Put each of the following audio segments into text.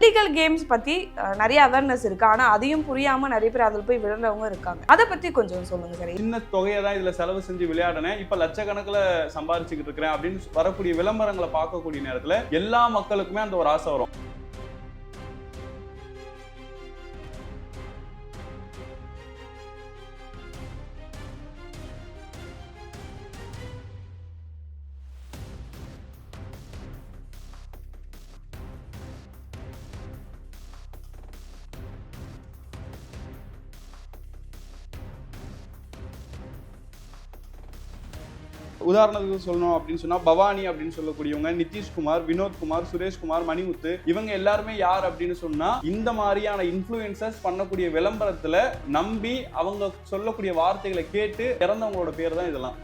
Illegal games பத்தி நிறைய awareness இருக்கு. ஆனா அதையும் புரியாம நிறைய பேர் அதில் போய் விழுறவங்க இருக்காங்க. அதை பத்தி கொஞ்சம் சொல்லுங்க சார். சின்ன தொகையை தான் இதுல செலவு செஞ்சு விளையாடினேன். இப்ப லட்சக்கணக்கில் சம்பாதிச்சுக்கிட்டு இருக்கிறேன் அப்படின்னு வரக்கூடிய விளம்பரங்களை பார்க்கக்கூடிய நேரத்துல எல்லா மக்களுக்குமே அந்த ஒரு ஆசை வரும். உதாரணத்துக்கு சொல்லணும் அப்படின்னு சொன்னா பவானி அப்படின்னு சொல்லக்கூடியவங்க நிதிஷ்குமார் வினோத்குமார் சுரேஷ்குமார் மணிமுத்து இவங்க எல்லாருமே யார் அப்படின்னு சொன்னா இந்த மாதிரியான இன்ஃப்ளூயன்சர்ஸ் பண்ணக்கூடிய விளம்பரத்துல நம்பி அவங்க சொல்லக்கூடிய வார்த்தைகளை கேட்டு இறந்தவங்களோட பேர் தான் இதெல்லாம்.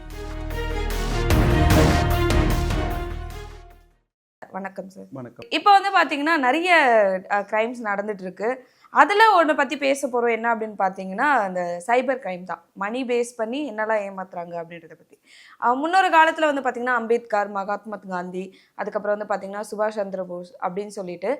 வணக்கம் சார் வணக்கம். இப்போ வந்து பாத்தீங்கன்னா நிறைய கிரைம்ஸ் நடந்துட்டு இருக்கு. அதில் ஒன்று பற்றி பேச போகிறோம் என்ன அப்படின்னு பார்த்தீங்கன்னா அந்த சைபர் கிரைம் தான். மணி பேஸ் பண்ணி என்னெல்லாம் ஏமாத்துறாங்க அப்படின்றத பற்றி முன்னொரு காலத்தில் வந்து பார்த்திங்கன்னா அம்பேத்கர் மகாத்மா காந்தி அதுக்கப்புறம் வந்து பார்த்திங்கன்னா சுபாஷ் சந்திர போஸ் அப்படின்னு சொல்லிட்டு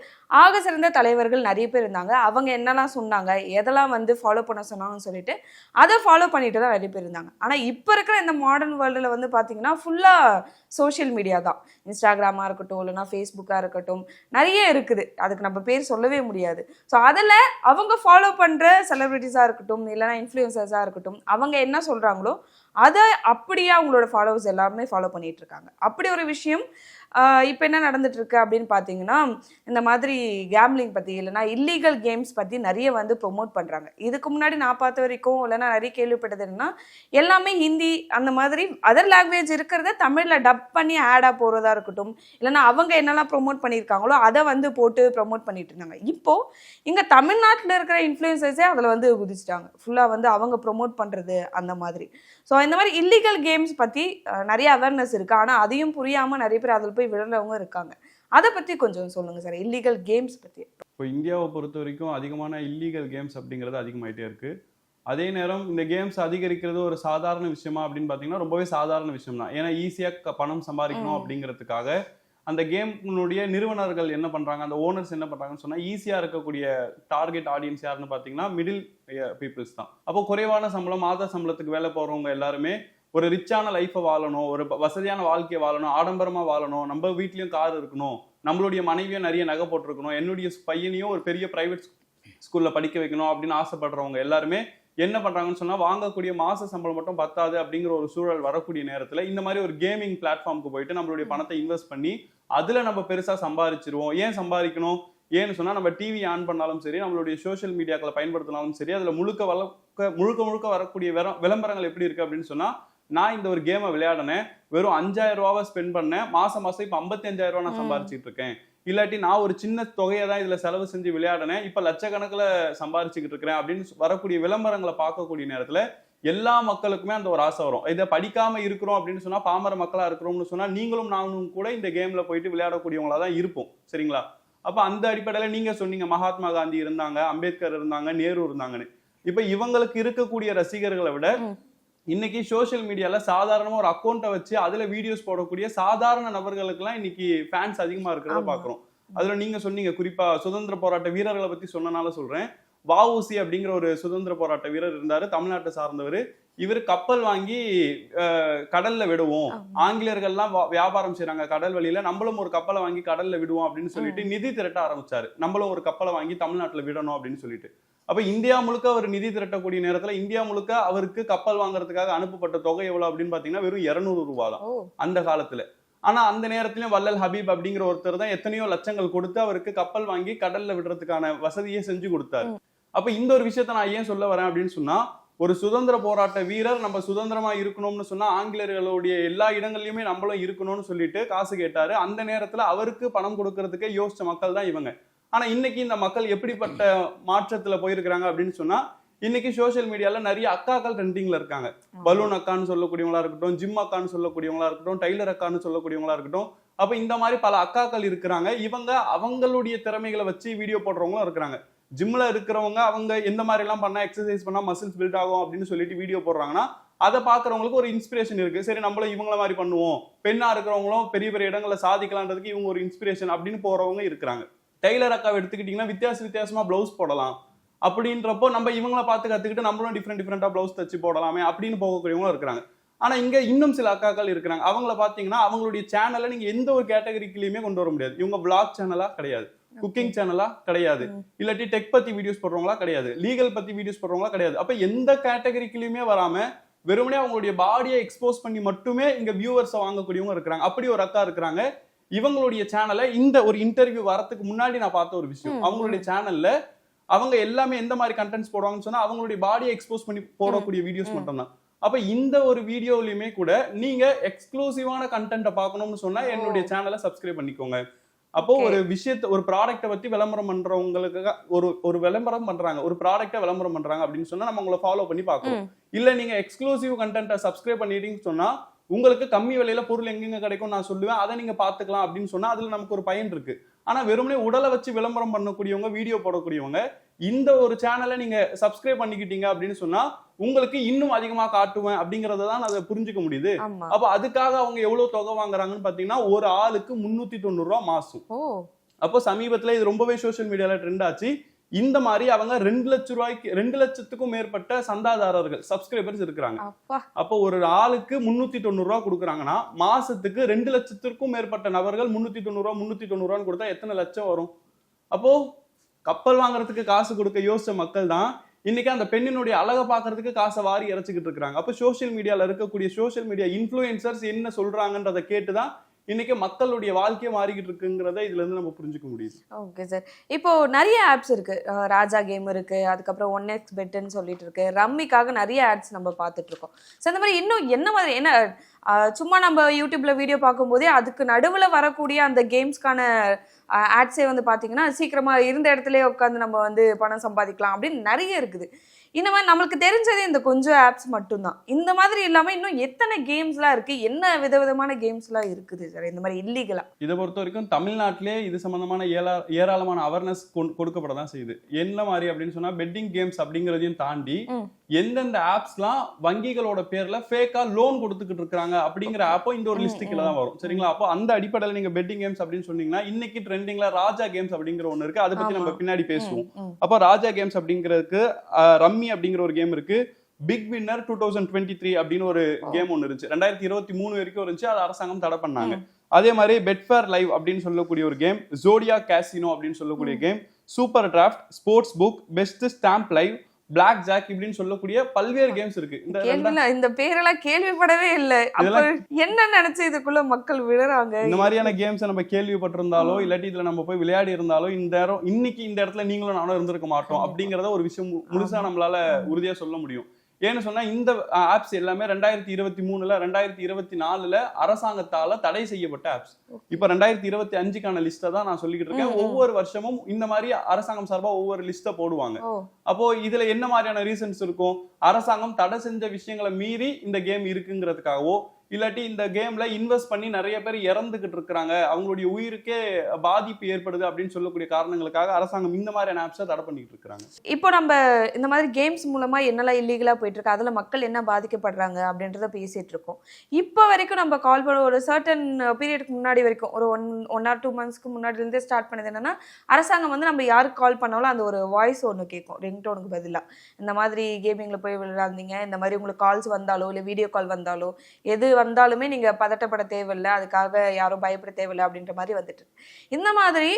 ஆக சிறந்த தலைவர்கள் நிறைய பேர் இருந்தாங்க. அவங்க என்னெல்லாம் சொன்னாங்க எதெல்லாம் வந்து ஃபாலோ பண்ண சொன்னாங்கன்னு சொல்லிட்டு அதை ஃபாலோ பண்ணிட்டு தான் நிறைய பேர் இருந்தாங்க. ஆனால் இப்போ இருக்கிற இந்த மாடர்ன் வேர்ல்டில் வந்து பார்த்திங்கன்னா ஃபுல்லாக சோஷியல் மீடியா தான். இன்ஸ்டாகிராமாக இருக்கட்டும் இல்லைனா ஃபேஸ்புக்காக இருக்கட்டும் நிறைய இருக்குது. அதுக்கு நம்ம பேர் சொல்லவே முடியாது. ஸோ அதில் அவங்க ஃபாலோ பண்ணுற செலிப்ரிட்டிஸாக இருக்கட்டும் இல்லைனா இன்ஃப்ளூயன்சர்ஸாக இருக்கட்டும் அவங்க என்ன சொல்கிறாங்களோ அதை அப்படியே அவங்களோட ஃபாலோவர்ஸ் எல்லாருமே ஃபாலோ பண்ணிட்டு இருக்காங்க. அப்படி ஒரு விஷயம் இப்போ என்ன நடந்துட்டு இருக்கு அப்படின்னு பார்த்தீங்கன்னா இந்த மாதிரி கேம்லிங் பற்றி இல்லைனா இல்லீகல் கேம்ஸ் பற்றி நிறைய வந்து ப்ரொமோட் பண்ணுறாங்க இதுக்கு முன்னாடி நான் பார்த்த வரைக்கும் இல்லைனா நிறைய கேள்விப்பட்டது என்னன்னா எல்லாமே ஹிந்தி அந்த மாதிரி அதர் லாங்குவேஜ் இருக்கிறத தமிழில் டப் பண்ணி ஆடாக போகிறதா இருக்கட்டும் இல்லைனா அவங்க என்னெல்லாம் ப்ரொமோட் பண்ணியிருக்காங்களோ அதை வந்து போட்டு ப்ரொமோட் பண்ணிட்டு இருந்தாங்க. இப்போது இங்கே தமிழ்நாட்டில் இருக்கிற இன்ஃப்ளூயன்சர்ஸே அதில் வந்து குதிச்சிட்டாங்க. ஃபுல்லாக வந்து அவங்க ப்ரொமோட் பண்ணுறது அந்த மாதிரி. ஸோ இந்த மாதிரி இல்லீகல் கேம்ஸ் பற்றி நிறைய அவேர்னஸ் இருக்குது ஆனால் அதையும் புரியாமல் நிறைய பேர் அதில் போய் விழுறவங்க இருக்காங்க. அதை பற்றி கொஞ்சம் சொல்லுங்கள் சார் இல்லீகல் கேம்ஸ் பற்றி இப்போ இந்தியாவை பொறுத்த வரைக்கும் அதிகமான இல்லீகல் கேம்ஸ் அப்படிங்கிறது அதிகமாயிட்டே இருக்கு. அதே நேரம் இந்த கேம்ஸ் அதிகரிக்கிறது ஒரு சாதாரண விஷயமா அப்படின்னு பார்த்தீங்கன்னா ரொம்பவே சாதாரண விஷயம் தான். ஏன்னா ஈஸியாக பணம் சம்பாதிக்கணும். அப்படிங்கிறதுக்காக அந்த கேம்னுடைய நிறுவனர்கள் என்ன பண்றாங்க அந்த ஓனர்ஸ் என்ன பண்றாங்கன்னு சொன்னா ஈஸியா இருக்கக்கூடிய டார்கெட் ஆடியன்ஸ் யாருன்னு பார்த்தீங்கன்னா மிடில் பீப்புள்ஸ் தான். அப்போ குறைவான சம்பளம் மாத சம்பளத்துக்கு வேலை போறவங்க எல்லாருமே ஒரு ரிச்சான லைஃப்பை வாழணும் ஒரு வசதியான வாழ்க்கையை வாழணும் ஆடம்பரமா வாழணும் நம்ம வீட்லயும் கார் இருக்கணும் நம்மளுடைய மனைவியும் நிறைய நகை போட்டிருக்கணும் என்னுடைய பையனையும் ஒரு பெரிய பிரைவேட் ஸ்கூல்ல படிக்க வைக்கணும் அப்படின்னு ஆசைப்படுறவங்க எல்லாருமே என்ன பண்றாங்கன்னு சொன்னா வாங்கக்கூடிய மாச சம்பளம் மட்டும் பத்தாது அப்படிங்கிற ஒரு சூழல் வரக்கூடிய நேரத்துல இந்த மாதிரி ஒரு கேமிங் பிளாட்ஃபார்முக்கு போயிட்டு நம்மளுடைய பணத்தை இன்வெஸ்ட் பண்ணி அதுல நம்ம பெருசா சம்பாதிச்சிருவோம் ஏன் சம்பாதிக்கணும்? ஏன்னு சொன்னா நம்ம டிவி ஆன் பண்ணாலும் சரி நம்மளுடைய சோஷியல் மீடியாக்களை பயன்படுத்தினாலும் சரி அதுல முழுக்க வளர்க்க முழுக்க முழுக்க வரக்கூடிய விர- விளம்பரங்கள் எப்படி இருக்கு அப்படின்னு சொன்னா நான் இந்த ஒரு கேமை விளையாடினேன். வெறும் அஞ்சாயிரம் ரூபாவை ஸ்பெண்ட் பண்ணேன். மாசம் மாசம் இப்ப ஐம்பத்தி அஞ்சாயிரம் ரூபாய் நான். சம்பாரிச்சிட்டு இருக்கேன். இல்லாட்டி நான் ஒரு சின்ன தொகையை தான் இதுல செலவு செஞ்சு விளையாடினேன். இப்ப லட்சக்கணக்கில் சம்பாரிச்சுக்கிட்டு இருக்கிறேன் அப்படின்னு வரக்கூடிய விளம்பரங்களை பார்க்கக்கூடிய நேரத்துல எல்லா மக்களுக்குமே அந்த ஒரு ஆசை வரும். இதை படிக்காம இருக்கிறோம் அப்படின்னு சொன்னா பாமர மக்களா இருக்கிறோம்னு சொன்னா நீங்களும் நானும் கூட இந்த கேம்ல போயிட்டு விளையாடக்கூடியவங்களா தான் இருப்போம். சரிங்களா? அப்ப அந்த அடிப்படையில நீங்க சொன்னீங்க மகாத்மா காந்தி இருந்தாங்க அம்பேத்கர் இருந்தாங்க நேரு இருந்தாங்கன்னு. இப்ப இவங்களுக்கு இருக்கக்கூடிய ரசிகர்களை விட. இன்னைக்கு சோஷியல் மீடியால சாதாரணமா ஒரு அக்கௌண்ட்டை வச்சு அதுல வீடியோஸ் போடக்கூடிய சாதாரண நபர்களுக்கெல்லாம் இன்னைக்கு ஃபேன்ஸ் அதிகமா இருக்கிறத. பாக்குறோம். அதுல நீங்க சொன்னீங்க குறிப்பா சுதந்திர போராட்ட வீரர்களை பத்தி சொன்னனால சொல்றேன். வஉசி அப்படிங்கிற ஒரு சுதந்திர போராட்ட வீரர் இருந்தாரு தமிழ்நாட்டை சார்ந்தவர். இவர் கப்பல் வாங்கி கடல்ல விடுவோம். ஆங்கிலேயர்கள்லாம் வியாபாரம் செய்றாங்க கடல் வழியில. நம்மளும் ஒரு கப்பலை வாங்கி கடல்ல விடுவோம் அப்படின்னு சொல்லிட்டு நிதி திரட்ட ஆரம்பிச்சாரு. நம்மளும் ஒரு கப்பலை வாங்கி தமிழ்நாட்டுல விடணும் அப்படின்னு சொல்லிட்டு. அப்ப இந்தியா முழுக்க அவர் நிதி திரட்டக்கூடிய நேரத்துல இந்தியா முழுக்க அவருக்கு கப்பல் வாங்குறதுக்காக அனுப்பப்பட்ட தொகை எவ்வளவு அப்படின்னு பாத்தீங்கன்னா வெறும் 200 ரூபாய் தான். அந்த காலத்துல. ஆனா அந்த நேரத்திலயும் வள்ளல் ஹபீப் அப்படிங்கிற ஒருத்தர் தான் எத்தனையோ லட்சங்கள் கொடுத்து அவருக்கு கப்பல் வாங்கி கடல்ல விடுறதுக்கான வசதியை செஞ்சு கொடுத்தாரு. அப்ப இந்த ஒரு விஷயத்த நான் ஏன் சொல்ல வரேன் அப்படின்னு சொன்னா ஒரு சுதந்திர போராட்ட வீரர் நம்ம சுதந்திரமா இருக்கணும்னு சொன்னா ஆங்கிலேயர்களுடைய எல்லா இடங்கள்லயுமே நம்மளும் இருக்கணும்னு சொல்லிட்டு காசு கேட்டாரு. அந்த நேரத்துல அவருக்கு பணம் கொடுக்கறதுக்கே யோசிச்ச மக்கள் தான் இவங்க. ஆனா இன்னைக்கு இந்த மக்கள் எப்படிப்பட்ட மாற்றத்துல போயிருக்கிறாங்க அப்படின்னு சொன்னா இன்னைக்கு சோஷியல் மீடியால நிறைய அக்காக்கள் ட்ரெண்டிங்ல இருக்காங்க. பலூன் அக்கான்னு சொல்லக்கூடியவங்களா இருக்கட்டும் ஜிம் அக்கான்னு சொல்லக்கூடியவங்களா இருக்கட்டும் டைலர் அக்கான்னு சொல்லக்கூடியவங்களா இருக்கட்டும் அப்ப இந்த மாதிரி பல அக்காக்கள் இருக்கிறாங்க. இவங்க அவங்களுடைய திறமைகளை வச்சு வீடியோ போடுறவங்களும் இருக்கிறாங்க. ஜிம்ல இருக்கிறவங்க அவங்க எந்த மாதிரி எல்லாம் பண்ணா எக்ஸசைஸ் பண்ணா மசில்ஸ் பில்ட் ஆகும் அப்படின்னு சொல்லிட்டு வீடியோ போடுறாங்கன்னா அதை பாக்குறவங்களுக்கு ஒரு இன்ஸ்பிரேஷன் இருக்கு. சரி நம்மளும் இவங்கள மாதிரி பண்ணுவோம். பெண்ணா இருக்கிறவங்களும் பெரிய பெரிய இடங்கள்ல சாதிக்கலான்றதுக்கு இவங்க ஒரு இன்ஸ்பிரேஷன் அப்படின்னு போறவங்க இருக்கிறாங்க. டெய்லர் அக்காவை எடுத்துக்கிட்டிங்கன்னா வித்தியாச வித்தியாசமா பிளவுஸ் போடலாம். அப்படின்றப்போ நம்ம இவங்கள பார்த்து கத்துக்கிட்டு நம்மளும் டிஃப்ரெண்ட் டிஃப்ரெண்டா பிளவுஸ் தச்சு போடலாமே அப்படின்னு போகக்கூடியவங்களும் இருக்கிறாங்க. ஆனா இங்க இன்னும் சில அக்காக்கள் இருக்கிறாங்க. அவங்கள பாத்தீங்கன்னா அவங்களுடைய சேனலை நீங்க எந்த ஒரு கேட்டகரிக்குலயுமே கொண்டு வர முடியாது. இவங்க vlog சேனலா கிடையாது. குக்கிங் சேனலா கிடையாது. இல்லாட்டி டெக் பத்தி வீடியோஸ் போடுறவங்களா கிடையாது. லீகல் பத்தி வீடியோஸ் போடுறவங்களா கிடையாது. அப்ப எந்த கேட்டகரிக்குலயுமே வராம வெறுமனே அவங்களுடைய பாடியை எக்ஸ்போஸ் பண்ணி மட்டுமே இங்க வியூவர்ஸை வாங்கக்கூடியவங்க இருக்கிறாங்க. அப்படி ஒரு அக்கா இருக்கிறாங்க. இவங்களுடைய சேனலை இந்த ஒரு இன்டர்வியூ வரதுக்கு முன்னாடி நான் பார்த்த ஒரு விஷயம் அவங்களுடைய சேனல்ல அவங்க எல்லாமே எந்த மாதிரி கண்டென்ட்ஸ் போடுவாங்கன்னு சொன்னா அவங்களுடைய பாடியை எக்ஸ்போஸ் பண்ணி போடக்கூடிய வீடியோஸ். மட்டும்தான் அப்ப இந்த ஒரு வீடியோலயுமே கூட நீங்க எக்ஸ்க்ளூசிவான கண்டென்ட்டை பார்க்கணும்னு சொன்னா. என்னுடைய சேனலை சப்ஸ்கிரைப் பண்ணிக்கோங்க அப்போ. ஒரு விஷயத்தை ஒரு ப்ராடக்ட்டை பத்தி விளம்பரம் பண்றவங்களுக்கு ஒரு ஒரு விளம்பரம் பண்றாங்க ஒரு ப்ராடக்ட்டை விளம்பரம் பண்றாங்க அப்படின்னு சொன்னா நம்ம உங்களை ஃபாலோ பண்ணி பார்க்கணும். இல்ல நீங்க எக்ஸ்க்ளூசிவ் கண்டென்ட்டை சப்ஸ்கிரைப் பண்ணிட்டீங்கன்னு சொன்னா உங்களுக்கு கம்மி விலையில பொருள் எங்கெங்க கிடைக்கும் நான் சொல்லுவேன். அதை நீங்க பாத்துக்கலாம் அப்படின்னு சொன்னா அதுல நமக்கு ஒரு பயன் இருக்கு. ஆனா வெறுமனே உடலை வச்சு விளம்பரம் பண்ணக்கூடியவங்க வீடியோ போடக்கூடியவங்க இந்த ஒரு சேனலை நீங்க சப்ஸ்கிரைப் பண்ணிக்கிட்டீங்க அப்படின்னு சொன்னா உங்களுக்கு இன்னும் அதிகமா காட்டுவேன் அப்படிங்கறத தான் அதை புரிஞ்சுக்க முடியுது. அப்ப அதுக்காக அவங்க எவ்வளவு தொகை வாங்குறாங்கன்னு பாத்தீங்கன்னா ஒரு ஆளுக்கு முன்னூத்தி தொண்ணூறு ரூபா மாசம். அப்போ சமீபத்துல இது ரொம்பவே சோஷியல் மீடியால ட்ரெண்ட் ஆச்சு. இந்த மாதிரி அவங்க ரெண்டு லட்ச ரூபாய்க்கு ரெண்டு லட்சத்துக்கும் மேற்பட்ட சந்தாதாரர்கள் சப்ஸ்கிரைபர்ஸ் இருக்கிறாங்க. அப்பா. ஒரு ஆளுக்கு முன்னூத்தி தொண்ணூறு ரூபா கொடுக்குறாங்கன்னா மாசத்துக்கு ரெண்டு லட்சத்திற்கும் மேற்பட்ட நபர்கள் முன்னூத்தி தொண்ணூறு ரூபா முன்னூத்தி தொண்ணூறு ரூபான்னு கொடுத்தா எத்தனை லட்சம் வரும்? அப்போ கப்பல் வாங்குறதுக்கு காசு கொடுக்க யோசிச்ச மக்கள் தான் இன்னைக்கு அந்த பெண்ணினுடைய அழகை பார்க்கறதுக்கு காசை வாரி இறைச்சிக்கிட்டு இருக்காங்க அப்போ சோஷியல் மீடியால இருக்கக்கூடிய சோஷியல் மீடியா இன்ஃப்ளூயன்சர்ஸ் என்ன சொல்றாங்கன்றதை கேட்டுதான் இன்னைக்கு மக்களுடைய வாழ்க்கையை மாறிக்கிட்டு இருக்குங்கிறத இதுல இருந்து நம்ம புரிஞ்சுக்க முடியுது. ஓகே சார் இப்போ நிறைய ஆப்ஸ் இருக்கு. ராஜா கேம் இருக்கு. அதுக்கப்புறம் ஒன் எக்ஸ் பெட்டுன்னு சொல்லிட்டு இருக்கு. ரம்மிக்காக நிறைய ஆட்ஸ் நம்ம பார்த்துட்டு இருக்கோம். ஸோ இந்த மாதிரி இன்னும் என்ன மாதிரி என்ன சும்மா நம்ம யூடியூப்ல வீடியோ பார்க்கும்போதே அதுக்கு நடுவில் வரக்கூடிய அந்த கேம்ஸ்க்கான ஆட்ஸே வந்து பார்த்தீங்கன்னா சீக்கிரமா இருந்த இடத்துல உட்காந்து நம்ம வந்து பணம் சம்பாதிக்கலாம் அப்படின்னு நிறைய இருக்குது. இந்த மாதிரி நம்மளுக்கு தெரிஞ்சது இந்த கொஞ்சம் ஆப்ஸ் மட்டும்தான். இந்த மாதிரி இல்லாம இன்னும் எத்தனை கேம்ஸ்லாம் இருக்கு? என்ன விதவிதமான கேம்ஸ்லாம் இருக்குது சார் இந்த மாதிரி இல்லீகலா இதை பொறுத்த வரைக்கும் தமிழ்நாட்டிலே இது சம்பந்தமான ஏலா ஏராளமான அவேர்னஸ் கொடுக்கப்பட தான் செய்யுது. என்ன மாதிரி அப்படின்னு சொன்னா பெட்டிங் கேம்ஸ் அப்படிங்கறதையும் தாண்டி. எந்தெந்த ஆப்ஸ்லாம் வங்கிகளோட பேர்ல ஃபேக்கா லோன் கொடுத்துக்கிட்டு இருக்காங்க அப்படிங்கிற ஆப்போ இந்த ஒரு ம், லிஸ்ட்டுக்குள்ள தான் வரும். சரிங்களா? அப்போ அந்த அடிப்படையில் நீங்க பெட்டிங் கேம்ஸ் அப்படின்னு சொன்னீங்கன்னா இன்னைக்கு ட்ரெண்டிங்ல ராஜா கேம்ஸ் அப்படிங்கிற ஒண்ணு இருக்கு. அதை பத்தி. நம்ம பின்னாடி பேசுவோம். அப்போ ராஜா கேம்ஸ் அப்படிங்கிறதுக்கு அஹ், ரம்மி அப்படிங்கிற ஒரு கேம் இருக்கு big winner two thousand twenty three அப்படின்னு ஒரு. கேம் ஒன்று இருந்துச்சு ரெண்டாயிரத்தி இருபத்தி மூணு வரைக்கும் இருந்துச்சு அது அரசாங்கம் தடை பண்ணாங்க. அதே மாதிரி பெட்ஃபேர் லைவ் அப்படின்னு சொல்லக்கூடிய ஒரு கேம் ஜோடியா கேசினோ அப்படின்னு சொல்லக்கூடிய game super draft sports book best stamp live black jack இப்படின்னு சொல்லக்கூடிய பல்வேறு கேம்ஸ் இருக்கு இந்த இந்த பேரெல்லாம் கேள்விப்படவே இல்ல என்ன நினைச்சு இதுக்குள்ள மக்கள் விழுறாங்க இந்த மாதிரியான கேம்ஸ் நம்ம கேள்விப்பட்டிருந்தாலோ இல்லாட்டி இதுல நம்ம போய் விளையாடி இருந்தாலோ இந்த நேரம் இன்னைக்கு இந்த இடத்துல நீங்களும் நானும் இருந்திருக்க மாட்டோம். அப்படிங்கறத ஒரு விஷயம் முழுசா. நம்மளால உறுதியா சொல்ல முடியும் ஏன்னு சொன்னா இந்த ஆப்ஸ் எல்லாமே ரெண்டாயிரத்தி இருபத்தி மூணுல ரெண்டாயிரத்தி இருபத்தி நாலுல அரசாங்கத்தால தடை செய்யப்பட்ட ஆப்ஸ் இப்ப ரெண்டாயிரத்தி இருபத்தி அஞ்சுக்கான லிஸ்ட்டை தான் நான் சொல்லிக்கிட்டு இருக்கேன். ஒவ்வொரு வருஷமும் இந்த மாதிரி அரசாங்கம் சார்பா ஒவ்வொரு லிஸ்ட்டை போடுவாங்க. அப்போ இதுல என்ன மாதிரியான ரீசன்ஸ் இருக்கும்? அரசாங்கம் தடை செஞ்ச விஷயங்களை மீறி இந்த கேம் இருக்குங்கிறதுக்காகவோ இல்லாட்டி இந்த கேம்ல இன்வெஸ்ட் பண்ணி நிறைய பேர் இறந்துகிட்டு இருக்கிறாங்க. அவங்களுடைய உயிருக்கே பாதிப்பு ஏற்படுது அப்படின்னு சொல்லக்கூடிய காரணங்களுக்காக அரசாங்கம் இந்த மாதிரியான ஆப்ஸை தடை பண்ணிட்டு இருக்கிறாங்க. இப்போ நம்ம இந்த மாதிரி கேம்ஸ் மூலமா என்னெல்லாம் இல்லீகலா போயிட்டு இருக்கு அதுல மக்கள் என்ன பாதிக்கப்படுறாங்க அப்படின்றத பேசிட்டு இருக்கோம். இப்போ வரைக்கும் நம்ம கால் பண்ண ஒரு சர்டன் பீரியடுக்கு முன்னாடி வரைக்கும் ஒரு ஒன் ஒன் ஆர் டூ மந்த்ஸ்க்கு முன்னாடி இருந்தே ஸ்டார்ட் பண்ணது என்னன்னா அரசாங்கம் வந்து நம்ம யாருக்கு கால் பண்ணாலும் அந்த ஒரு வாய்ஸ் ஒன்று கேட்கும் ரிங்டோனுக்கு பதிலா. இந்த மாதிரி கேமிங்ல போய் விளையாடுறீங்க இந்த மாதிரி உங்களுக்கு கால்ஸ் வந்தாலோ இல்லை வீடியோ கால் வந்தாலோ எது வந்தாலுமே நீங்க பதட்டப்பட தேவையில்லை. அதுக்காக யாரும் பயப்பட தேவையில்லை அப்படின்ற மாதிரி வந்துட்டு. இந்த மாதிரி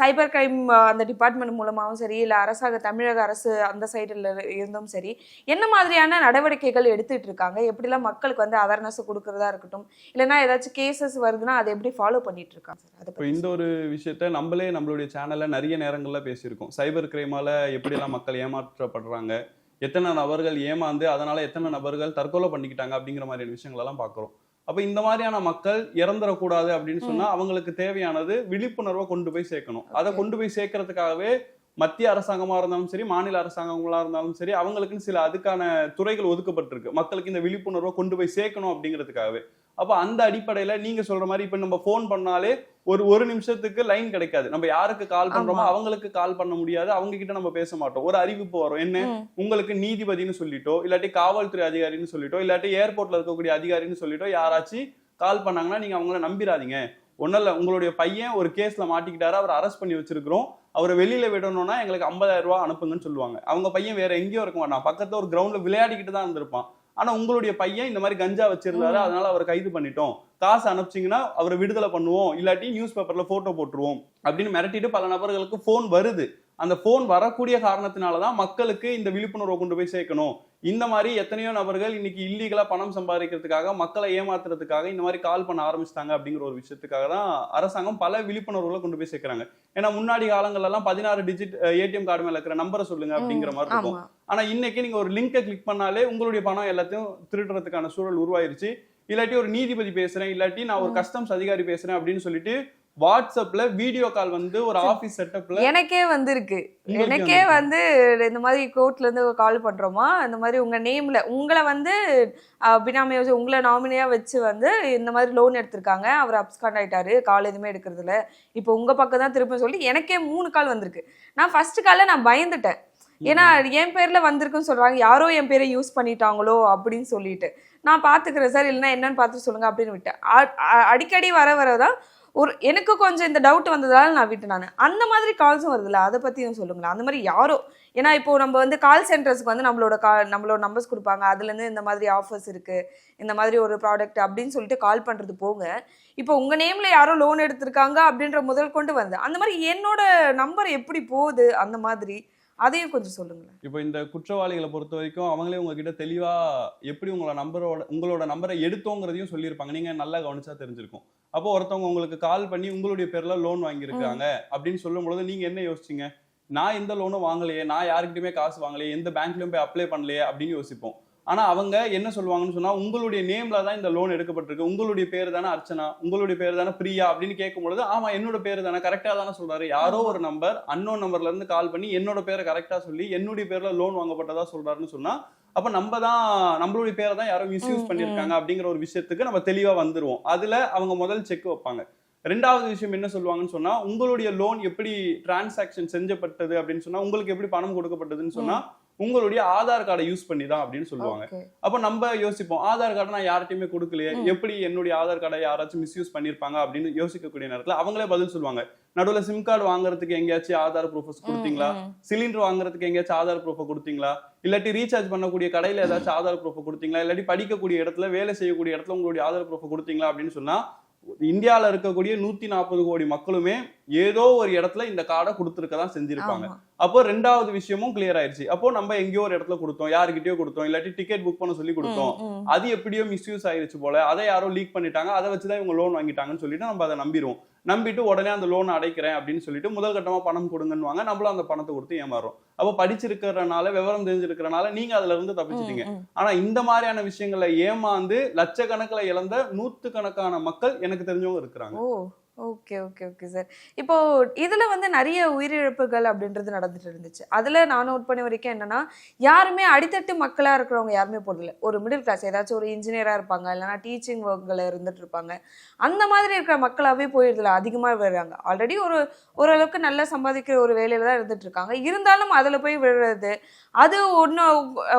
சைபர் கிரைம் அந்த டிபார்ட்மெண்ட் மூலமாகவும் சரி இல்லை அரசாங்க தமிழக அரசு அந்த சைடில் இருந்தும் சரி என்ன மாதிரியான நடவடிக்கைகள் எடுத்துட்டு இருக்காங்க? எப்படிலாம் மக்களுக்கு வந்து அவேர்னஸ் கொடுக்கறதா இருக்கட்டும் இல்லைன்னா ஏதாச்சும் கேசஸ் வருதுன்னா அதை எப்படி ஃபாலோ பண்ணிட்டு இருக்காங்க சார்? அதை இப்போ இந்த ஒரு விஷயத்த நம்மளே நம்மளுடைய சேனல்ல நிறைய நேரங்கள்ல பேசியிருக்கோம். சைபர் கிரைமால எப்படியெல்லாம் மக்கள் ஏமாற்றப்படுறாங்க? எத்தனை நபர்கள் ஏமாந்து அதனால எத்தனை நபர்கள் தற்கொலை பண்ணிக்கிட்டாங்க அப்படிங்கிற மாதிரியான விஷயங்கள் எல்லாம் பார்க்குறோம். அப்ப இந்த மாதிரியான மக்கள் இறந்துடக்கூடாது அப்படின்னு சொன்னா அவங்களுக்கு தேவையானது விழிப்புணர்வை கொண்டு போய் சேர்க்கணும். அதை. கொண்டு போய் சேர்க்கறதுக்காகவே மத்திய அரசாங்கமா இருந்தாலும் சரி மாநில அரசாங்கங்களா இருந்தாலும் சரி அவங்களுக்குன்னு சில அதுக்கான துறைகள் ஒதுக்கப்பட்டிருக்கு. மக்களுக்கு இந்த விழிப்புணர்வை கொண்டு போய் சேர்க்கணும் அப்படிங்கிறதுக்காகவே. அப்ப அந்த அடிப்படையில நீங்க சொல்ற மாதிரி இப்ப நம்ம ஃபோன் பண்ணாலே ஒரு ஒரு நிமிஷத்துக்கு லைன் கிடைக்காது. நம்ம யாருக்கு கால் பண்றோமோ. அவங்களுக்கு கால் பண்ண முடியாது. அவங்க கிட்ட நம்ம பேச மாட்டோம். ஒரு அறிவிப்பு வரும். என்ன? உங்களுக்கு நீதிபதினு சொல்லிட்டோ இல்லாட்டி காவல்துறை அதிகாரின்னு சொல்லிட்டோ இல்லாட்டி ஏர்போர்ட்ல இருக்கக்கூடிய அதிகாரின்னு சொல்லிட்டோ யாராச்சும் கால் பண்ணாங்கன்னா நீங்க அவங்கள நம்பிராதீங்க. ஒன்றும் இல்லை உங்களுடைய பையன் ஒரு கேஸ்ல மாட்டிக்கிட்டாரு. அவர் அரெஸ்ட் பண்ணி வச்சிருக்கிறோம். அவரை வெளியில விடணும்னா எங்களுக்கு 50000 ரூபாய் அனுப்புங்கன்னு சொல்லுவாங்க. அவங்க பையன் வேற எங்கேயும் இருக்க மாட்டான். பக்கத்துல ஒரு கிரவுண்ட்ல விளையாடிக்கிட்டு தான் இருந்திருப்பான். ஆனா உங்களுடைய பையன் இந்த மாதிரி கஞ்சா வச்சிருந்தாரு அதனால அவரை கைது பண்ணிட்டோம். காசு அனுப்பிச்சிங்கன்னா அவரை விடுதலை பண்ணுவோம். இல்லாட்டி நியூஸ் பேப்பர்ல போட்டோ போட்டுருவோம். அப்படின்னு மிரட்டிட்டு பல நபர்களுக்கு ஃபோன் வருது. அந்த ஃபோன் வரக்கூடிய காரணத்தினால தான் மக்களுக்கு இந்த விழிப்புணர்வை கொண்டு போய் சேர்க்கணும். இந்த மாதிரி எத்தனையோ நபர்கள் இன்னைக்கு இல்லீகலா பணம் சம்பாதிக்கிறதுக்காக மக்களை ஏமாத்துறதுக்காக இந்த மாதிரி கால் பண்ண ஆரம்பிச்சிட்டாங்க அப்படிங்கிற ஒரு விஷயத்துக்காக தான் அரசாங்கம் பல விழிப்புணர்வுகளை கொண்டு போய் சேர்க்கறாங்க. ஏன்னா முன்னாடி காலங்கள்ல எல்லாம் பதினாறு டிஜிட் ஏடிஎம் கார்டு மேல இருக்கிற நம்பரை சொல்லுங்க அப்படிங்கிற மாதிரி இருக்கும். ஆனா இன்னைக்கு நீங்க ஒரு லிங்கை கிளிக் பண்ணாலே உங்களுடைய பணம் எல்லாத்தையும் திருடுறதுக்கான சூழல் உருவாயிருச்சு. இல்லாட்டி ஒரு நீதிபதி பேசுறேன் இல்லாட்டி நான் ஒரு கஸ்டம்ஸ் அதிகாரி பேசுறேன் அப்படின்னு சொல்லிட்டு வாட்ஸ்அப்ல வீடியோ கால் வந்து ஒரு ஆபீஸ் செட்டப்ல எனக்கே வந்திருக்கு. எனக்கே வந்து இந்த மாதிரி கோர்ட்ல இருந்து கால் பண்றோமா? இந்த மாதிரி உங்க நேம்ல உங்களை வந்து அஹ், பினாமியா வச்சு உங்களை நாமினியா வச்சு வந்து இந்த மாதிரி லோன் எடுத்திருக்காங்க. அவர் அப்ஸ்காண்ட் ஆயிட்டாரு. கால் எதுவுமே எடுக்கிறது இல்ல இப்போ உங்க பக்கம் தான் திரும்ப சொல்லி எனக்கே மூணு கால் வந்திருக்கு. நான் ஃபர்ஸ்ட் கால்ல நான் பயந்துட்டேன். ஏன்னா என் பேர்ல வந்திருக்குன்னு சொல்றாங்க. யாரோ என் பேரை யூஸ் பண்ணிட்டாங்களோ அப்படின்னு சொல்லிட்டு. நான் பாத்துக்கிறேன். சார் இல்லைன்னா என்னன்னு பார்த்து சொல்லுங்க அப்படின்னு விட்டேன். அடிக்கடி வர வரதான் ஒரு எனக்கு கொஞ்சம் இந்த டவுட் வந்ததால நான் விட்டு நான். அந்த மாதிரி கால்ஸும் வருதுல்ல அதை பற்றியும் சொல்லுங்களேன். அந்த மாதிரி யாரோ ஏன்னா இப்போ நம்ம வந்து கால் சென்டர்ஸ்க்கு வந்து நம்மளோட கா நம்மளோட நம்பர்ஸ் கொடுப்பாங்க. அதுலேருந்து இந்த மாதிரி ஆஃபர்ஸ் இருக்குது இந்த மாதிரி ஒரு ப்ராடக்ட் அப்படின்னு சொல்லிட்டு கால் பண்ணுறது போங்க. இப்போ உங்கள் நேமில் யாரோ லோன் எடுத்திருக்காங்க அப்படின்ற முதல் கொண்டு வந்து அந்த மாதிரி என்னோட நம்பர் எப்படி போகுது? அந்த மாதிரி அதையும் கொஞ்சம் சொல்லுங்களேன். இப்போ இந்த குற்றவாளிகளை பொறுத்த வரைக்கும் அவங்களே உங்ககிட்ட தெளிவா எப்படி உங்களோட நம்பரோட உங்களோட நம்பரை எடுத்தோங்கிறதையும் சொல்லியிருப்பாங்க. நீங்க நல்லா கவனிச்சா தெரிஞ்சிருக்கும். அப்போ ஒருத்தவங்க உங்களுக்கு கால் பண்ணி உங்களுடைய பேர்ல லோன் வாங்கியிருக்காங்க அப்படின்னு சொல்லும் பொழுது நீங்க என்ன யோசிச்சீங்க? நான் எந்த லோனும் வாங்கலையே நான் யாருக்கிட்டயுமே காசு வாங்கலையே எந்த பேங்க்லயும் போய் அப்ளை பண்ணலையே அப்படின்னு யோசிப்போம். ஆனா அவங்க என்ன சொல்லுவாங்கன்னு சொன்னா உங்களுடைய நேம்ல தான் இந்த லோன் எடுக்கப்பட்டிருக்கு. உங்களுடைய பேர் தானே அர்ச்சனா உங்களுடைய பேர் தானே பிரியா அப்படின்னு கேட்கும் பொழுது ஆமா என்னோட பேர் தானே கரெக்டா தானே சொல்றாரு. யாரோ ஒரு நம்பர் அன்னோன் நம்பர்ல இருந்து கால் பண்ணி என்னோட பேரை கரெக்டா சொல்லி என்னுடைய பேர்ல லோன் வாங்கப்பட்டதா சொல்றாருன்னு சொன்னா அப்ப நம்ம தான் நம்மளுடைய பேரை தான் யாரோ மிஸ்யூஸ். பண்ணிருக்காங்க அப்படிங்கிற ஒரு விஷயத்துக்கு நம்ம தெளிவா வந்துருவோம். அதுல அவங்க முதல் செக் வைப்பாங்க. ரெண்டாவது விஷயம் என்ன சொல்லுவாங்கன்னு சொன்னா உங்களுடைய லோன் எப்படி டிரான்சாக்ஷன் செஞ்சப்பட்டது அப்படின்னு சொன்னா உங்களுக்கு எப்படி பணம் கொடுக்கப்பட்டதுன்னு சொன்னா உங்களுடைய ஆதார் கார்டை யூஸ் பண்ணி தான் அப்படின்னு சொல்லுவாங்க. அப்போ நம்ம யோசிப்போம் ஆதார் கார்டு நான் யார்கிட்டயுமே கொடுக்கலையே. எப்படி என்னுடைய ஆதார் கார்டை யாராச்சும் மிஸ்யூஸ் பண்ணிருப்பாங்க அப்படின்னு யோசிக்கக்கூடிய நேரத்துல அவங்களே பதில் சொல்லுவாங்க. நடுவுல சிம் கார்டு வாங்குறதுக்கு எங்கேயாச்சும் ஆதார் ப்ரூஃப் கொடுத்தீங்களா? சிலிண்டர் வாங்குறதுக்கு எங்கேயாச்சும் ஆதார் ப்ரூஃப் கொடுத்தீங்களா? இல்லாட்டி ரீசார்ஜ் பண்ணக்கூடிய கடையில ஏதாச்சும் ஆதார் ப்ரூஃப் கொடுத்தீங்களா? இல்லாட்டி படிக்கக்கூடிய இடத்துல வேலை செய்யக்கூடிய இடத்துல உங்களுடைய ஆதார் ப்ரூஃப் கொடுத்தீங்களா அப்படின்னு சொன்னா இந்தியால இருக்கக்கூடிய நூத்தி நாற்பது கோடி மக்களுமே ஏதோ ஒரு இடத்துல இந்த கார்டை கொடுத்துருக்க தான் செஞ்சிருப்பாங்க அப்போ ரெண்டாவது விஷயமும் கிளியர் ஆயிருச்சு. அப்போ நம்ம எங்கேயோ ஒரு இடத்துல கொடுத்தோம் யாருக்கிட்டயோ கொடுத்தோம் இல்லாட்டி டிக்கெட் புக் பண்ண சொல்லி கொடுத்தோம். அது எப்படியோ மிஸ்யூஸ் ஆயிருச்சு போல. அதை யாரோ லீக் பண்ணிட்டாங்க. அதை வச்சுதான் இவங்க லோன் வாங்கிட்டாங்கன்னு சொல்லிட்டு நம்ம அதை நம்பிடுவோம். நம்பிட்டு உடனே அந்த லோன் அடைக்கிறேன் அப்படின்னு சொல்லிட்டு முதல் கட்டமா பணம் கொடுங்கன்னுவாங்க. நம்மளும் அந்த பணத்தை கொடுத்து ஏமாறுறோம். அப்போ படிச்சிருக்கிறனால விவரம் தெரிஞ்சிருக்கிறனால நீங்க அதுல இருந்து தப்பிச்சிட்டீங்க. ஆனா இந்த மாதிரியான விஷயங்களை ஏமாந்து லட்சக்கணக்கில் இழந்த நூத்துக்கணக்கான மக்கள் எனக்கு தெரிஞ்சவங்க இருக்கிறாங்க. Okay okay okay sir. இப்போ இதுல வந்து நிறைய உயிரிழப்புகள் அப்படின்றது நடந்துட்டு இருந்துச்சு. அதுல நான் நோட் பண்ண வரைக்கும் என்னன்னா யாருமே அடித்தட்டு மக்களா இருக்கிறவங்க யாருமே போடல ஒரு மிடில் கிளாஸ் ஏதாச்சும் ஒரு இன்ஜினியரா இருப்பாங்க இல்லைன்னா டீச்சிங் ஒர்க்கில் இருந்துட்டு இருப்பாங்க. அந்த மாதிரி இருக்கிற மக்களாவே போயிடுதுல அதிகமா விழுறாங்க. ஆல்ரெடி ஒரு ஓரளவுக்கு நல்லா சம்பாதிக்கிற ஒரு வேலையில தான் இருந்துட்டு இருக்காங்க. இருந்தாலும் அதுல போய் விழுறது அது ஒன்று